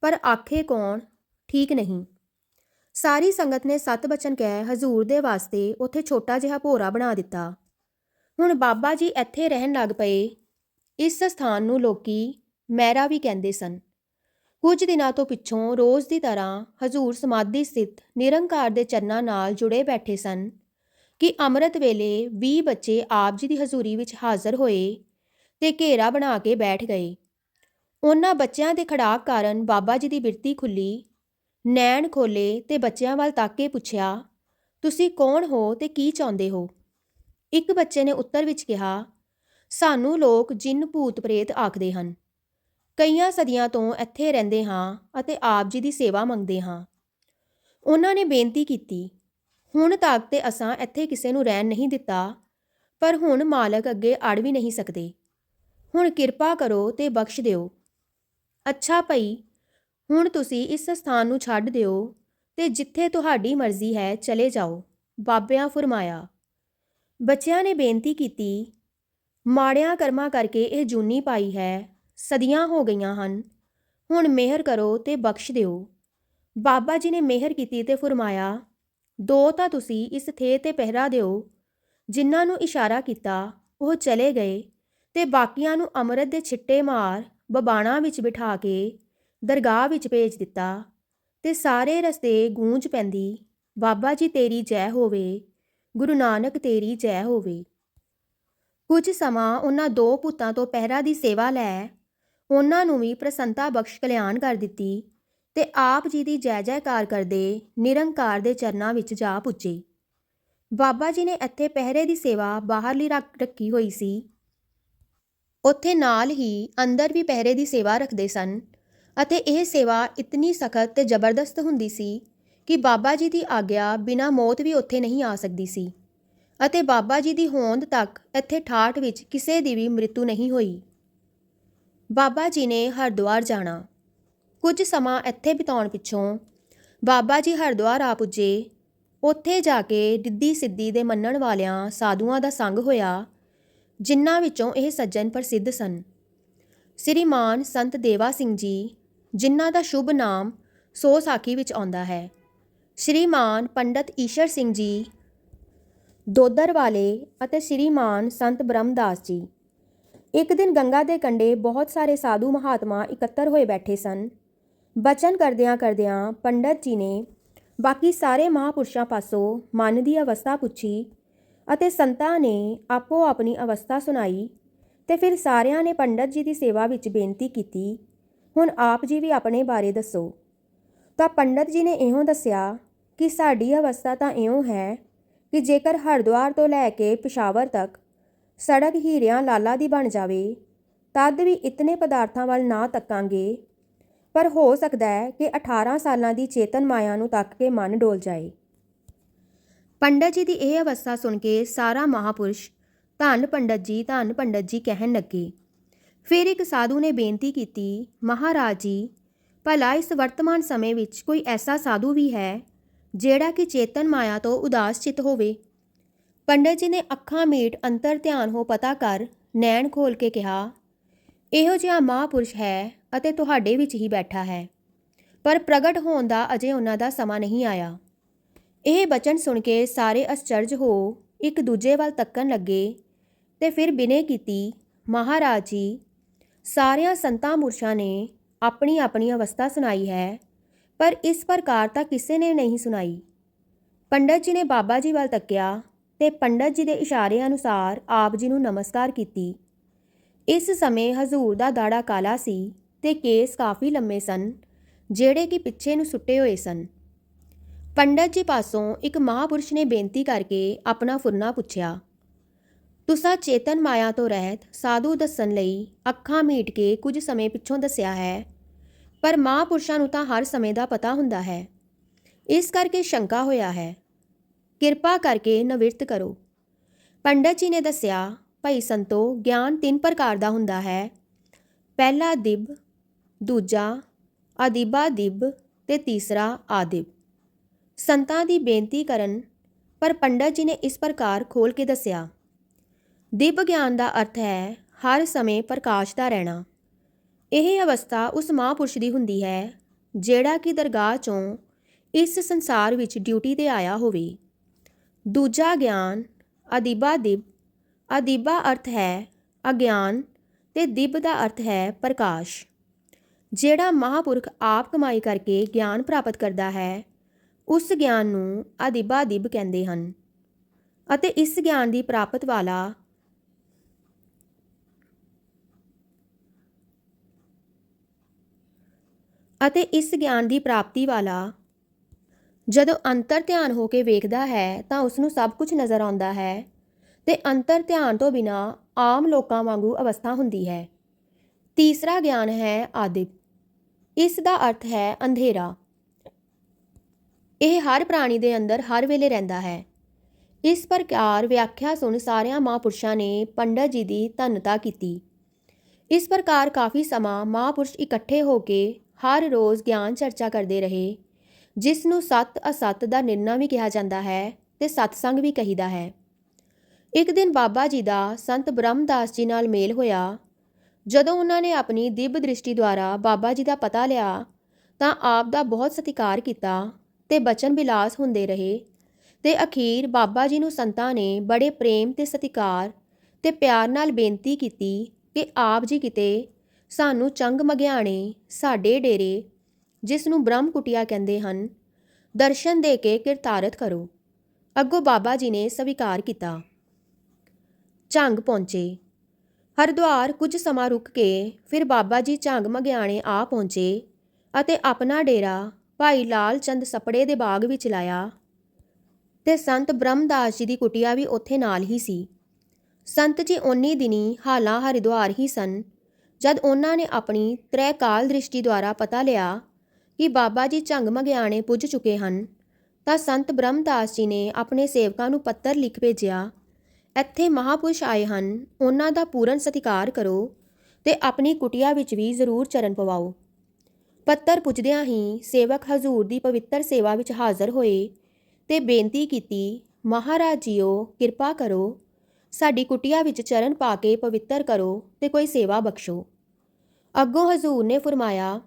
ਪਰ ਆਖੇ ਕੌਣ? ਠੀਕ ਨਹੀਂ। ਸਾਰੀ ਸੰਗਤ ਨੇ ਸੱਤ ਬਚਨ ਕਹਿ ਹਜ਼ੂਰ ਦੇ ਵਾਸਤੇ ਉੱਥੇ ਛੋਟਾ ਜਿਹਾ ਭੋਰਾ ਬਣਾ ਦਿੱਤਾ। ਹੁਣ ਬਾਬਾ ਜੀ ਇੱਥੇ ਰਹਿਣ ਲੱਗ ਪਏ। ਇਸ ਸਥਾਨ ਨੂੰ ਲੋਕੀ ਮੈਰਾ ਵੀ ਕਹਿੰਦੇ ਸਨ। ਕੁਝ ਦਿਨਾਂ ਤੋਂ ਪਿੱਛੋਂ ਰੋਜ਼ ਦੀ ਤਰ੍ਹਾਂ ਹਜ਼ੂਰ ਸਮਾਧੀ ਸਥਿਤ ਨਿਰੰਕਾਰ ਦੇ ਚਰਨਾਂ ਨਾਲ ਜੁੜੇ ਬੈਠੇ ਸਨ। ਕਿ ਅੰਮ੍ਰਿਤ ਵੇਲੇ 20 ਬੱਚੇ ਆਪ ਜੀ ਦੀ ਹਜ਼ੂਰੀ ਵਿੱਚ ਹਾਜ਼ਰ ਹੋਏ ਤੇ ਘੇਰਾ ਬਣਾ ਕੇ ਬੈਠ ਗਏ। ਉਹਨਾਂ ਬੱਚਿਆਂ ਦੇ ਖੜਾਕ ਕਾਰਨ ਬਾਬਾ ਜੀ ਦੀ ਬਿਰਤੀ ਖੁੱਲੀ ਨੈਣ ਖੋਲੇ ਤੇ ਬੱਚਿਆਂ ਵੱਲ ਤੱਕ ਕੇ ਪੁੱਛਿਆ, ਤੁਸੀਂ ਕੌਣ ਹੋ ਤੇ ਕੀ ਚਾਹੁੰਦੇ ਹੋ? ਇੱਕ ਬੱਚੇ ਨੇ ਉੱਤਰ ਵਿੱਚ ਕਿਹਾ, ਸਾਨੂੰ ਲੋਕ ਜਿੰਨ ਭੂਤ ਪ੍ਰੇਤ ਆਖਦੇ ਹਨ। ਕਈਆਂ ਸਦੀਆਂ ਤੋਂ ਇੱਥੇ ਰਹਿੰਦੇ ਹਾਂ ਅਤੇ ਆਪ ਜੀ ਦੀ ਸੇਵਾ ਮੰਗਦੇ ਹਾਂ। ਉਹਨਾਂ ਨੇ ਬੇਨਤੀ ਕੀਤੀ ਹੁਣ ਤੱਕ ਤੇ ਅਸਾਂ ਇੱਥੇ ਕਿਸੇ ਨੂੰ ਰਹਿਣ ਨਹੀਂ ਦਿੱਤਾ, ਪਰ ਹੁਣ ਮਾਲਕ ਅੱਗੇ ਅੜ ਵੀ ਨਹੀਂ ਸਕਦੇ। ਹੁਣ ਕਿਰਪਾ ਕਰੋ ਤੇ ਬਖਸ਼ ਦਿਓ। ਅੱਛਾ ਭਈ, ਹੁਣ ਤੁਸੀਂ ਇਸ ਸਥਾਨ ਨੂੰ ਛੱਡ ਦਿਓ ਤੇ ਜਿੱਥੇ ਤੁਹਾਡੀ ਮਰਜ਼ੀ ਹੈ ਚਲੇ ਜਾਓ, ਬਾਬਿਆਂ ਫਰਮਾਇਆ। ਬੱਚਿਆਂ ਨੇ ਬੇਨਤੀ ਕੀਤੀ, ਮਾੜਿਆਂ ਕਰਮਾਂ ਕਰਕੇ ਇਹ ਜੂਨੀ ਪਾਈ ਹੈ, ਸਦੀਆਂ ਹੋ ਗਈਆਂ ਹਨ। ਹੁਣ ਮਿਹਰ ਕਰੋ ਤੇ ਬਖਸ਼ ਦਿਓ। ਬਾਬਾ ਜੀ ਨੇ ਮਿਹਰ ਕੀਤੀ ਤੇ ਫਰਮਾਇਆ ਦੋ ਤਾਂ ਤੁਸੀਂ ਇਸ ਥੇ ਤੇ ਪਹਿਰਾ ਦਿਓ। ਜਿਨ੍ਹਾਂ ਨੂੰ ਇਸ਼ਾਰਾ ਕੀਤਾ, ਉਹ ਚਲੇ ਗਏ ਤੇ ਬਾਕੀਆਂ ਨੂੰ ਅੰਮ੍ਰਿਤ ਦੇ ਛਿੱਟੇ ਮਾਰ ਬਬਾਣਾ ਵਿੱਚ ਬਿਠਾ ਕੇ ਦਰਗਾਹ ਵਿੱਚ ਭੇਜ ਦਿੱਤਾ ਤੇ ਸਾਰੇ ਰਸਤੇ ਗੂੰਜ ਪੈਂਦੀ, ਬਾਬਾ ਜੀ ਤੇਰੀ ਜੈ ਹੋਵੇ, ਗੁਰੂ ਨਾਨਕ ਤੇਰੀ ਜੈ ਹੋਵੇ। ਕੁਝ ਸਮਾਂ ਉਹਨਾਂ ਦੋ ਪੁੱਤਾਂ ਤੋਂ ਪਹਿਰਾ ਦੀ ਸੇਵਾ ਲੈ, ਉਹਨਾਂ ਨੂੰ ਵੀ ਪ੍ਰਸੰਤਾ ਬਖਸ਼ ਕਲਿਆਣ ਕਰ ਦਿੱਤੀ ਤੇ ਆਪ ਜੀ ਦੀ ਜੈ ਜੈਕਾਰ ਕਰਦੇ ਨਿਰੰਕਾਰ ਦੇ ਚਰਨਾਂ ਵਿੱਚ ਜਾ ਪੁੱਜੇ। ਬਾਬਾ ਜੀ ਨੇ ਇੱਥੇ ਪਹਿਰੇ ਦੀ ਸੇਵਾ ਬਾਹਰਲੀ ਰੱਖ, ਰੱਖੀ ਹੋਈ ਸੀ। ਉੱਥੇ ਨਾਲ ਹੀ ਅੰਦਰ ਵੀ ਪਹਿਰੇ ਦੀ ਸੇਵਾ ਰੱਖਦੇ ਸਨ ਅਤੇ ਇਹ ਸੇਵਾ ਇਤਨੀ ਸਖਤ ਤੇ ਜ਼ਬਰਦਸਤ ਹੁੰਦੀ ਸੀ ਕਿ ਬਾਬਾ ਜੀ ਦੀ ਆਗਿਆ ਬਿਨਾਂ ਮੌਤ ਵੀ ਉੱਥੇ ਨਹੀਂ ਆ ਸਕਦੀ ਸੀ ਅਤੇ ਬਾਬਾ ਜੀ ਦੀ ਹੋਂਦ ਤੱਕ ਇੱਥੇ ਠਾਠ ਵਿੱਚ ਕਿਸੇ ਦੀ ਵੀ ਮ੍ਰਿਤੂ ਨਹੀਂ ਹੋਈ। ਬਾਬਾ ਜੀ ਨੇ ਹਰਿਦੁਆਰ ਜਾਣਾ। ਕੁਝ ਸਮਾਂ ਇੱਥੇ ਬਿਤਾਉਣ ਪਿੱਛੋਂ ਬਾਬਾ ਜੀ ਹਰਿਦੁਆਰ ਆ ਪੁੱਜੇ। ਉੱਥੇ ਜਾ ਕੇ ਰਿੱਧੀ ਸਿੱਧੀ ਦੇ ਮੰਨਣ ਵਾਲਿਆਂ, ਸਾਧੂਆਂ ਦਾ ਸੰਗ ਹੋਇਆ, ਜਿਨ੍ਹਾਂ ਵਿੱਚੋਂ ਇਹ ਸੱਜਣ ਪ੍ਰਸਿੱਧ ਸਨ। ਸ੍ਰੀਮਾਨ ਸੰਤ ਦੇਵਾ ਸਿੰਘ ਜੀ, ਜਿਨ੍ਹਾਂ ਦਾ ਸ਼ੁਭ ਨਾਮ ਸੋ ਸਾਖੀ ਵਿੱਚ ਆਉਂਦਾ ਹੈ। ਸ਼੍ਰੀਮਾਨ ਪੰਡਤ ਈਸ਼ਰ ਸਿੰਘ ਜੀ, ਦੋਦਰ ਵਾਲੇ ਅਤੇ ਸ਼੍ਰੀਮਾਨ ਸੰਤ ਬ੍ਰਹਮਦਾਸ ਜੀ। ਇੱਕ ਦਿਨ ਗੰਗਾ ਦੇ ਕੰਢੇ ਬਹੁਤ ਸਾਰੇ ਸਾਧੂ ਮਹਾਤਮਾ ਇਕੱਤਰ ਹੋਏ ਬੈਠੇ ਸਨ। ਬਚਨ ਕਰਦਿਆਂ ਕਰਦਿਆਂ ਪੰਡਤ ਜੀ ਨੇ ਬਾਕੀ ਸਾਰੇ ਮਹਾਪੁਰਸ਼ਾਂ ਪਾਸੋਂ ਮਨ ਦੀ ਅਵਸਥਾ ਪੁੱਛੀ ਅਤੇ ਸੰਤਾਂ ਨੇ ਆਪੋ ਆਪਣੀ ਅਵਸਥਾ ਸੁਣਾਈ ਤੇ ਫਿਰ ਸਾਰਿਆਂ ਨੇ ਪੰਡਤ ਜੀ ਦੀ ਸੇਵਾ ਵਿੱਚ ਬੇਨਤੀ ਕੀਤੀ, ਹੁਣ ਆਪ ਜੀ ਵੀ ਆਪਣੇ ਬਾਰੇ ਦੱਸੋ। ਤਾਂ ਪੰਡਤ ਜੀ ਨੇ ਇਉਂ ਦੱਸਿਆ ਕਿ ਸਾਡੀ ਅਵਸਥਾ ਤਾਂ ਇਉਂ ਹੈ ਕਿ ਜੇਕਰ ਹਰਿਦੁਆਰ ਤੋਂ ਲੈ ਕੇ ਪਿਸ਼ਾਵਰ ਤੱਕ ਸੜਕ ਹੀਰਿਆਂ ਲਾਲਾ ਦੀ ਬਣ ਜਾਵੇ, ਤਦ ਵੀ ਇਤਨੇ ਪਦਾਰਥਾਂ ਵੱਲ ਨਾ ਤੱਕਾਂਗੇ ਪਰ ਹੋ ਸਕਦਾ ਹੈ ਕਿ 18 ਸਾਲਾਂ ਦੀ ਚੇਤਨ ਮਾਇਆ ਨੂੰ ਤੱਕ ਕੇ ਮਨ ਡੋਲ ਜਾਏ। ਪੰਡਤ ਜੀ ਦੀ ਇਹ ਅਵਸਥਾ ਸੁਣ ਕੇ ਸਾਰਾ ਮਹਾਪੁਰਸ਼ ਧੰਨ ਪੰਡਤ ਜੀ, ਧੰਨ ਪੰਡਤ ਜੀ ਕਹਿਣ ਲੱਗੇ। ਫਿਰ ਇੱਕ ਸਾਧੂ ਨੇ ਬੇਨਤੀ ਕੀਤੀ, ਮਹਾਰਾਜ ਜੀ, ਭਲਾ ਇਸ ਵਰਤਮਾਨ ਸਮੇਂ ਵਿੱਚ ਕੋਈ ਐਸਾ ਸਾਧੂ ਵੀ ਹੈ ਜਿਹੜਾ ਕਿ ਚੇਤਨ ਮਾਇਆ ਤੋਂ ਉਦਾਸ ਚਿਤ ਹੋਵੇ? ਪੰਡਤ ਜੀ ਨੇ ਅੱਖਾਂ ਮੀਟ ਅੰਤਰ ਧਿਆਨ ਹੋ ਪਤਾ ਕਰ ਨੈਣ ਖੋਲ ਕੇ ਕਿਹਾ, ਇਹੋ ਜਿਹਾ ਮਹਾਪੁਰਸ਼ ਹੈ ਅਤੇ ਤੁਹਾਡੇ ਵਿੱਚ ਹੀ ਬੈਠਾ ਹੈ। ਪਰ ਪ੍ਰਗਟ ਹੋਣ ਦਾ ਅਜੇ ਉਹਨਾਂ ਦਾ ਸਮਾਂ ਨਹੀਂ ਆਇਆ। ਇਹ ਬਚਨ ਸੁਣ ਕੇ ਸਾਰੇ ਅਸਚਰਜ ਹੋ ਇੱਕ ਦੂਜੇ ਵੱਲ ਤੱਕਣ ਲੱਗੇ ਤੇ ਫਿਰ ਬਿਨੇ ਕੀਤੀ, ਮਹਾਰਾਜ ਜੀ, ਸਾਰਿਆਂ ਸੰਤਾਂ ਮੁਰਸ਼ਾਂ ਨੇ ਆਪਣੀ ਆਪਣੀ ਅਵਸਥਾ ਸੁਣਾਈ ਹੈ, ਪਰ ਇਸ ਪ੍ਰਕਾਰ ਤਾਂ ਕਿਸੇ ਨੇ ਨਹੀਂ ਸੁਣਾਈ। ਪੰਡਤ ਜੀ ਨੇ ਬਾਬਾ ਜੀ ਵੱਲ ਤੱਕਿਆ ਤੇ ਪੰਡਤ ਜੀ ਦੇ ਇਸ਼ਾਰੇ ਅਨੁਸਾਰ ਆਪ ਜੀ ਨੂੰ ਨਮਸਕਾਰ ਕੀਤੀ। ਇਸ ਸਮੇਂ ਹਜ਼ੂਰ ਦਾ ਦਾੜਾ ਕਾਲਾ ਸੀ। ਤੇ ਕੇਸ ਕਾਫੀ ਲੰਮੇ ਸਨ, ਜਿਹੜੇ ਕਿ ਪਿੱਛੇ ਨੂੰ ਸੁੱਟੇ ਹੋਏ ਸਨ। ਪੰਡਤ ਜੀ ਪਾਸੋਂ ਇੱਕ ਮਹਾਪੁਰਸ਼ ਨੇ ਬੇਨਤੀ ਕਰਕੇ ਆਪਣਾ ਫੁਰਨਾ ਪੁੱਛਿਆ, ਤੁਸਾਂ ਚੇਤਨ ਮਾਇਆ ਤੋਂ ਰਹਿਤ ਸਾਧੂ ਦੱਸਣ ਲਈ ਅੱਖਾਂ ਮੀਟ ਕੇ ਕੁਝ ਸਮੇਂ ਪਿੱਛੋਂ ਦੱਸਿਆ ਹੈ, ਪਰ ਮਹਾਪੁਰਸ਼ਾਂ ਨੂੰ ਤਾਂ ਹਰ ਸਮੇਂ ਦਾ ਪਤਾ ਹੁੰਦਾ ਹੈ। ਇਸ ਕਰਕੇ ਸ਼ੰਕਾ ਹੋਇਆ ਹੈ। ਕਿਰਪਾ ਕਰਕੇ ਨਵਿਰਤ ਕਰੋ। ਪੰਡਤ ਜੀ ਨੇ ਦੱਸਿਆ, ਭਈ ਸੰਤੋ, ਗਿਆਨ ਤਿੰਨ ਪ੍ਰਕਾਰ ਦਾ ਹੁੰਦਾ ਹੈ। ਪਹਿਲਾ ਦਿਬ ਦੂਜਾ ਅਦੀਬਾ ਦਿਬ ਤੇ ਤੀਸਰਾ ਆਦਿਬ। ਸੰਤਾਂ ਦੀ ਬੇਨਤੀ ਕਰਨ, ਪਰ ਪੰਡਤ ਜੀ ਨੇ ਇਸ ਪ੍ਰਕਾਰ ਖੋਲ ਕੇ ਦੱਸਿਆ ਦਿਵ ਗਿਆਨ ਦਾ ਅਰਥ ਹੈ ਹਰ ਸਮੇਂ ਪ੍ਰਕਾਸ਼ ਦਾ ਰਹਿਣਾ। ਇਹ ਅਵਸਥਾ ਉਸ ਮਹਾਂਪੁਰਸ਼ ਦੀ ਹੁੰਦੀ ਹੈ, ਜਿਹੜਾ ਕਿ ਦਰਗਾਹ ਚੋਂ ਇਸ ਸੰਸਾਰ ਵਿੱਚ ਡਿਊਟੀ ਤੇ ਆਇਆ ਹੋਵੇ। ਦੂਜਾ ਗਿਆਨ ਅਦੀਬਾ ਦਿਬ ਅਦੀਬਾ ਅਰਥ ਹੈ ਅਗਿਆਨ ਤੇ ਦਿਬ ਦਾ ਅਰਥ ਹੈ ਪ੍ਰਕਾਸ਼। ਜਿਹੜਾ ਮਹਾਪੁਰਖ ਆਪ ਕਮਾਈ ਕਰਕੇ ਗਿਆਨ ਪ੍ਰਾਪਤ ਕਰਦਾ ਹੈ, ਉਸ ਗਿਆਨ ਨੂੰ ਅਦੀਬਾ ਦਿਬ ਕਹਿੰਦੇ ਹਨ। ਅਤੇ ਇਸ ਗਿਆਨ ਦੀ ਪ੍ਰਾਪਤ ਵਾਲਾ ਅਤੇ ਇਸ ਗਿਆਨ ਦੀ ਪ੍ਰਾਪਤੀ ਵਾਲਾ ਜਦੋਂ ਅੰਤਰ ਧਿਆਨ ਹੋ ਕੇ ਵੇਖਦਾ ਹੈ, ਤਾਂ ਉਸ ਨੂੰ ਸਭ ਕੁਝ ਨਜ਼ਰ ਆਉਂਦਾ ਹੈ ਤੇ ਅੰਤਰ ਧਿਆਨ ਤੋਂ ਬਿਨਾ ਆਮ ਲੋਕਾਂ ਵਾਂਗੂ ਅਵਸਥਾ ਹੁੰਦੀ ਹੈ। ਤੀਸਰਾ ਗਿਆਨ ਹੈ ਆਦਿਪ ਇਸ ਦਾ ਅਰਥ ਹੈ ਅੰਧੇਰਾ। ਇਹ ਹਰ ਪ੍ਰਾਣੀ ਦੇ ਅੰਦਰ ਹਰ ਵੇਲੇ ਰਹਿੰਦਾ ਹੈ। ਇਸ ਪ੍ਰਕਾਰ ਵਿਆਖਿਆ ਸੁਣ ਸਾਰਿਆਂ ਮਹਾਂਪੁਰਸ਼ਾਂ ਨੇ ਪੰਡਤ ਜੀ ਦੀ ਧੰਨਤਾ ਕੀਤੀ। ਇਸ ਪ੍ਰਕਾਰ ਕਾਫੀ ਸਮਾਂ ਮਹਾਂਪੁਰਸ਼ ਇਕੱਠੇ ਹੋ ਕੇ ਹਰ ਰੋਜ਼ ਗਿਆਨ ਚਰਚਾ ਕਰਦੇ ਰਹੇ, ਜਿਸ ਨੂੰ ਸਤ ਅਸਤ ਦਾ ਨਿਰਣਾ ਵੀ ਕਿਹਾ ਜਾਂਦਾ ਹੈ ਤੇ ਸਤਸੰਗ ਵੀ ਕਹੀਦਾ ਹੈ। ਇੱਕ ਦਿਨ ਬਾਬਾ ਜੀ ਦਾ ਸੰਤ ਬ੍ਰਹਮਦਾਸ ਜੀ ਨਾਲ ਮੇਲ ਹੋਇਆ ਜਦੋਂ ਉਹਨਾਂ ਨੇ ਆਪਣੀ ਦਿਵ ਦ੍ਰਿਸ਼ਟੀ ਦੁਆਰਾ ਬਾਬਾ ਜੀ ਦਾ ਪਤਾ ਲਿਆ, ਤਾਂ ਆਪ ਦਾ ਬਹੁਤ ਸਤਿਕਾਰ ਕੀਤਾ ਤੇ ਬਚਨ ਬਿਲਾਸ ਹੁੰਦੇ ਰਹੇ ਤੇ ਅਖੀਰ ਬਾਬਾ ਜੀ ਨੂੰ ਸੰਤਾਂ ਨੇ ਬੜੇ ਪ੍ਰੇਮ ਤੇ ਸਤਿਕਾਰ ਤੇ ਪਿਆਰ ਨਾਲ ਬੇਨਤੀ ਕੀਤੀ ਕਿ ਆਪ ਜੀ ਕਿਤੇ ਸਾਨੂੰ ਚੰਗ ਮਗਿਆਣੇ ਸਾਡੇ ਡੇਰੇ, ਜਿਸ ਨੂੰ ਬ੍ਰਹਮ ਕੁਟਿਆ ਕਹਿੰਦੇ ਹਨ, ਦਰਸ਼ਨ ਦੇ ਕੇ ਕਿਰਤਾਰਤ ਕਰੋ। ਅੱਗੋਂ ਬਾਬਾ ਜੀ ਨੇ ਸਵੀਕਾਰ ਕੀਤਾ। ਝੰਗ ਪਹੁੰਚੇ। ਹਰਿਦੁਆਰ ਕੁਝ ਸਮਾਂ ਰੁਕ ਕੇ ਫਿਰ ਬਾਬਾ ਜੀ ਝੰਗ ਮਗਿਆਣੇ ਆ ਪਹੁੰਚੇ ਅਤੇ ਆਪਣਾ ਡੇਰਾ ਭਾਈ ਲਾਲ ਚੰਦ ਸਪੜੇ ਦੇ ਬਾਗ ਵਿੱਚ ਲਾਇਆ ਤੇ ਸੰਤ ਬ੍ਰਹਮਦਾਸ ਜੀ ਦੀ ਕੁਟਿਆ ਵੀ ਉੱਥੇ ਨਾਲ ਹੀ ਸੀ। ਸੰਤ ਜੀ ਉਨੀ ਦਿਨੀ ਹਾਲਾਂ ਹਰਿਦੁਆਰ ਹੀ ਸਨ। ਜਦ ਉਹਨਾਂ ਨੇ ਆਪਣੀ ਤ੍ਰੈਕਾਲ ਦ੍ਰਿਸ਼ਟੀ ਦੁਆਰਾ ਪਤਾ ਲਿਆ ਕਿ ਬਾਬਾ ਜੀ ਝੰਗ ਮਗਿਆਣੇ ਪੁੱਜ ਚੁੱਕੇ ਹਨ, ਤਾਂ ਸੰਤ ਬ੍ਰਹਮਦਾਸ ਜੀ ਨੇ ਆਪਣੇ ਸੇਵਕਾਂ ਨੂੰ ਪੱਤਰ ਲਿਖ ਭੇਜਿਆ ਇੱਥੇ ਮਹਾਪੁਰਸ਼ ਆਏ ਹਨ, ਉਹਨਾਂ ਦਾ ਪੂਰਨ ਸਤਿਕਾਰ ਕਰੋ ਤੇ ਆਪਣੀ ਕੁਟਿਆ ਵਿੱਚ ਵੀ ਜ਼ਰੂਰ ਚਰਨ ਪਵਾਓ। ਪੱਤਰ ਪੁੱਜਦਿਆਂ ਹੀ ਸੇਵਕ ਹਜ਼ੂਰ ਦੀ ਪਵਿੱਤਰ ਸੇਵਾ ਵਿੱਚ ਹਾਜ਼ਰ ਹੋਏ ਤੇ ਬੇਨਤੀ ਕੀਤੀ, ਮਹਾਰਾਜ ਜੀਓ, ਕਿਰਪਾ ਕਰੋ, ਸਾਡੀ ਕੁਟਿਆ ਵਿੱਚ ਚਰਨ ਪਾ ਕੇ ਪਵਿੱਤਰ ਕਰੋ ਤੇ ਕੋਈ ਸੇਵਾ ਬਖਸ਼ੋ। ਅੱਗੋਂ ਹਜ਼ੂਰ ਨੇ ਫਰਮਾਇਆ,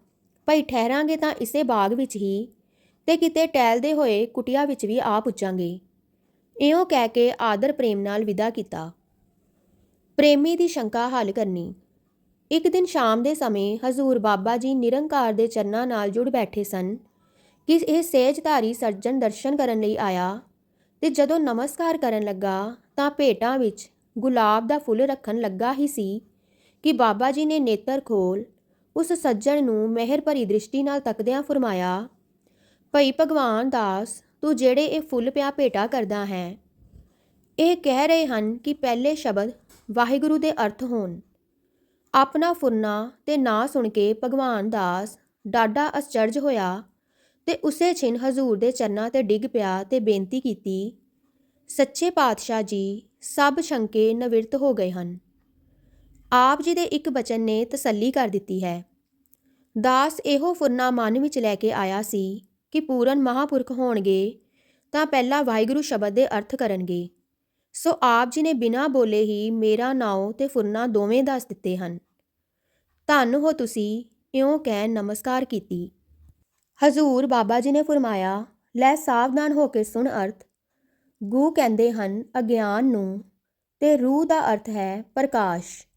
ਭਈ ਠਹਿਰਾਂਗੇ ਤਾਂ ਇਸੇ ਬਾਗ ਵਿੱਚ ਹੀ ਤੇ ਕਿਤੇ ਟਹਿਲਦੇ ਹੋਏ ਕੁਟਿਆ ਵਿੱਚ ਵੀ ਆ ਪੁੱਜਾਂਗੇ। ਇਉਂ ਕਹਿ ਕੇ ਆਦਰ ਪ੍ਰੇਮ ਨਾਲ ਵਿਦਾ ਕੀਤਾ। ਪ੍ਰੇਮੀ ਦੀ ਸ਼ੰਕਾ ਹੱਲ ਕਰਨੀ। ਇੱਕ ਦਿਨ ਸ਼ਾਮ ਦੇ ਸਮੇਂ ਹਜ਼ੂਰ ਬਾਬਾ ਜੀ ਨਿਰੰਕਾਰ ਦੇ ਚਰਨਾਂ ਨਾਲ ਜੁੜ ਬੈਠੇ ਸਨ ਕਿ ਇਹ ਸੇਜਧਾਰੀ ਸੱਜਣ ਦਰਸ਼ਨ ਕਰਨ ਲਈ ਆਇਆ ਤੇ ਜਦੋਂ ਨਮਸਕਾਰ ਕਰਨ ਲੱਗਾ ਤਾਂ ਭੇਟਾਂ ਵਿੱਚ ਗੁਲਾਬ ਦਾ ਫੁੱਲ ਰੱਖਣ ਲੱਗਾ ਹੀ ਸੀ ਕਿ ਬਾਬਾ ਜੀ ਨੇ ਨੇਤਰ ਖੋਲ ਉਸ ਸੱਜਣ ਨੂੰ ਮਿਹਰ ਭਰੀ ਦ੍ਰਿਸ਼ਟੀ ਨਾਲ ਤੱਕਦਿਆਂ ਫਰਮਾਇਆ, ਭਈ ਭਗਵਾਨ ਦਾਸ ਤੂੰ ਜਿਹੜੇ ਇਹ ਫੁੱਲ ਪਿਆ ਭੇਟਾ ਕਰਦਾ ਹੈ। ਇਹ ਕਹਿ ਰਹੇ ਹਨ ਕਿ ਪਹਿਲੇ ਸ਼ਬਦ ਵਾਹਿਗੁਰੂ ਦੇ ਅਰਥ ਹੋਣ। ਆਪਣਾ ਫੁਰਨਾ ਤੇ ਨਾਂ ਸੁਣ ਕੇ ਭਗਵਾਨ ਦਾਸ ਡਾਡਾ ਅਚਰਜ ਹੋਇਆ ਤੇ ਉਸੇ ਛਿਨ ਹਜ਼ੂਰ ਦੇ ਚਰਨਾਂ ਤੇ ਡਿੱਗ ਪਿਆ ਤੇ ਬੇਨਤੀ ਕੀਤੀ, ਸੱਚੇ ਪਾਤਸ਼ਾਹ ਜੀ, ਸਭ ਸ਼ੰਕੇ ਨਵਿਰਤ ਹੋ ਗਏ ਹਨ। ਆਪ ਜੀ ਦੇ ਇੱਕ ਬਚਨ ਨੇ ਤਸੱਲੀ ਕਰ ਦਿੱਤੀ ਹੈ। ਦਾਸ ਇਹੋ ਫੁਰਨਾ ਮਨ ਵਿੱਚ ਲੈ ਕੇ ਆਇਆ ਸੀ ਕਿ ਪੂਰਨ ਮਹਾਪੁਰਖ ਹੋਣਗੇ, ਤਾਂ ਪਹਿਲਾਂ ਵਾਹਿਗੁਰੂ ਸ਼ਬਦ ਦੇ ਅਰਥ ਕਰਨਗੇ। ਸੋ ਆਪ ਜੀ ਨੇ ਬਿਨਾਂ ਬੋਲੇ ਹੀ ਮੇਰਾ ਨਾਉ ਤੇ ਫੁਰਨਾ ਦੋਵੇਂ ਦੱਸ ਦਿੱਤੇ ਹਨ। ਧੰਨ ਹੋ ਤੁਸੀਂ, ਇਉਂ ਕਹਿ ਨਮਸਕਾਰ ਕੀਤੀ। ਹਜ਼ੂਰ ਬਾਬਾ ਜੀ ਨੇ ਫਰਮਾਇਆ, ਲੈ ਸਾਵਧਾਨ ਹੋ ਕੇ ਸੁਣ ਅਰਥ। ਗੂ ਕਹਿੰਦੇ ਹਨ, ਅਗਿਆਨ ਨੂੰ, ਤੇ ਰੂਹ ਦਾ ਅਰਥ ਹੈ ਪ੍ਰਕਾਸ਼।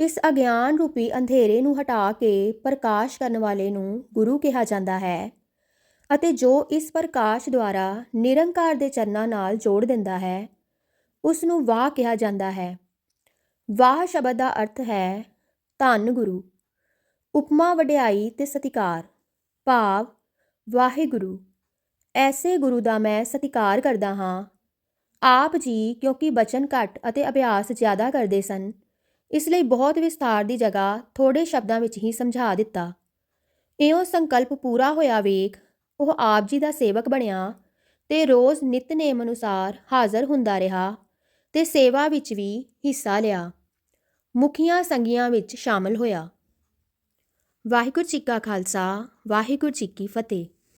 ਇਸ ਅਗਿਆਨ ਰੂਪੀ ਅੰਧੇਰੇ ਨੂੰ ਹਟਾ ਕੇ ਪ੍ਰਕਾਸ਼ ਕਰਨ ਵਾਲੇ ਨੂੰ ਗੁਰੂ ਕਿਹਾ ਜਾਂਦਾ ਹੈ। ਅਤੇ ਜੋ ਇਸ ਪ੍ਰਕਾਸ਼ ਦੁਆਰਾ ਨਿਰੰਕਾਰ ਦੇ ਚਰਨਾਂ ਨਾਲ ਜੋੜ ਦਿੰਦਾ ਹੈ ਉਸ ਨੂੰ ਵਾਹ ਕਿਹਾ ਜਾਂਦਾ ਹੈ। ਵਾਹ ਸ਼ਬਦ ਦਾ ਅਰਥ ਹੈ ਧੰਨ ਗੁਰੂ, ਉਪਮਾ ਵਡਿਆਈ ਤੇ ਸਤਿਕਾਰ, ਭਾਵ ਵਾਹਿਗੁਰੂ, ਐਸੇ ਗੁਰੂ ਦਾ ਮੈਂ ਸਤਿਕਾਰ ਕਰਦਾ ਹਾਂ। ਆਪ ਜੀ ਕਿਉਂਕਿ ਬਚਨ ਘੱਟ ਅਤੇ ਅਭਿਆਸ ਜ਼ਿਆਦਾ ਕਰਦੇ ਸਨ, ਇਸ ਲਈ ਬਹੁਤ ਵਿਸਥਾਰ ਦੀ ਜਗ੍ਹਾ ਥੋੜੇ ਸ਼ਬਦਾਂ ਵਿੱਚ ਹੀ ਸਮਝਾ ਦਿੱਤਾ। ਇਉਂ ਸੰਕਲਪ ਪੂਰਾ ਹੋਇਆ ਵੇਖ ਉਹ ਆਪ ਜੀ ਦਾ ਸੇਵਕ ਬਣਿਆ ਤੇ ਰੋਜ਼ ਨਿਤਨੇਮ ਅਨੁਸਾਰ ਹਾਜ਼ਰ ਹੁੰਦਾ ਰਿਹਾ ਤੇ ਸੇਵਾ ਵਿੱਚ ਵੀ ਹਿੱਸਾ ਲਿਆ। ਮੁਖੀਆਂ ਸੰਗੀਆਂ ਵਿੱਚ ਸ਼ਾਮਲ ਹੋਇਆ। ਵਾਹਿਗੁਰੂ ਜੀ ਕਾ ਖਾਲਸਾ, ਵਾਹਿਗੁਰੂ ਜੀ ਕੀ ਫਤਿਹ।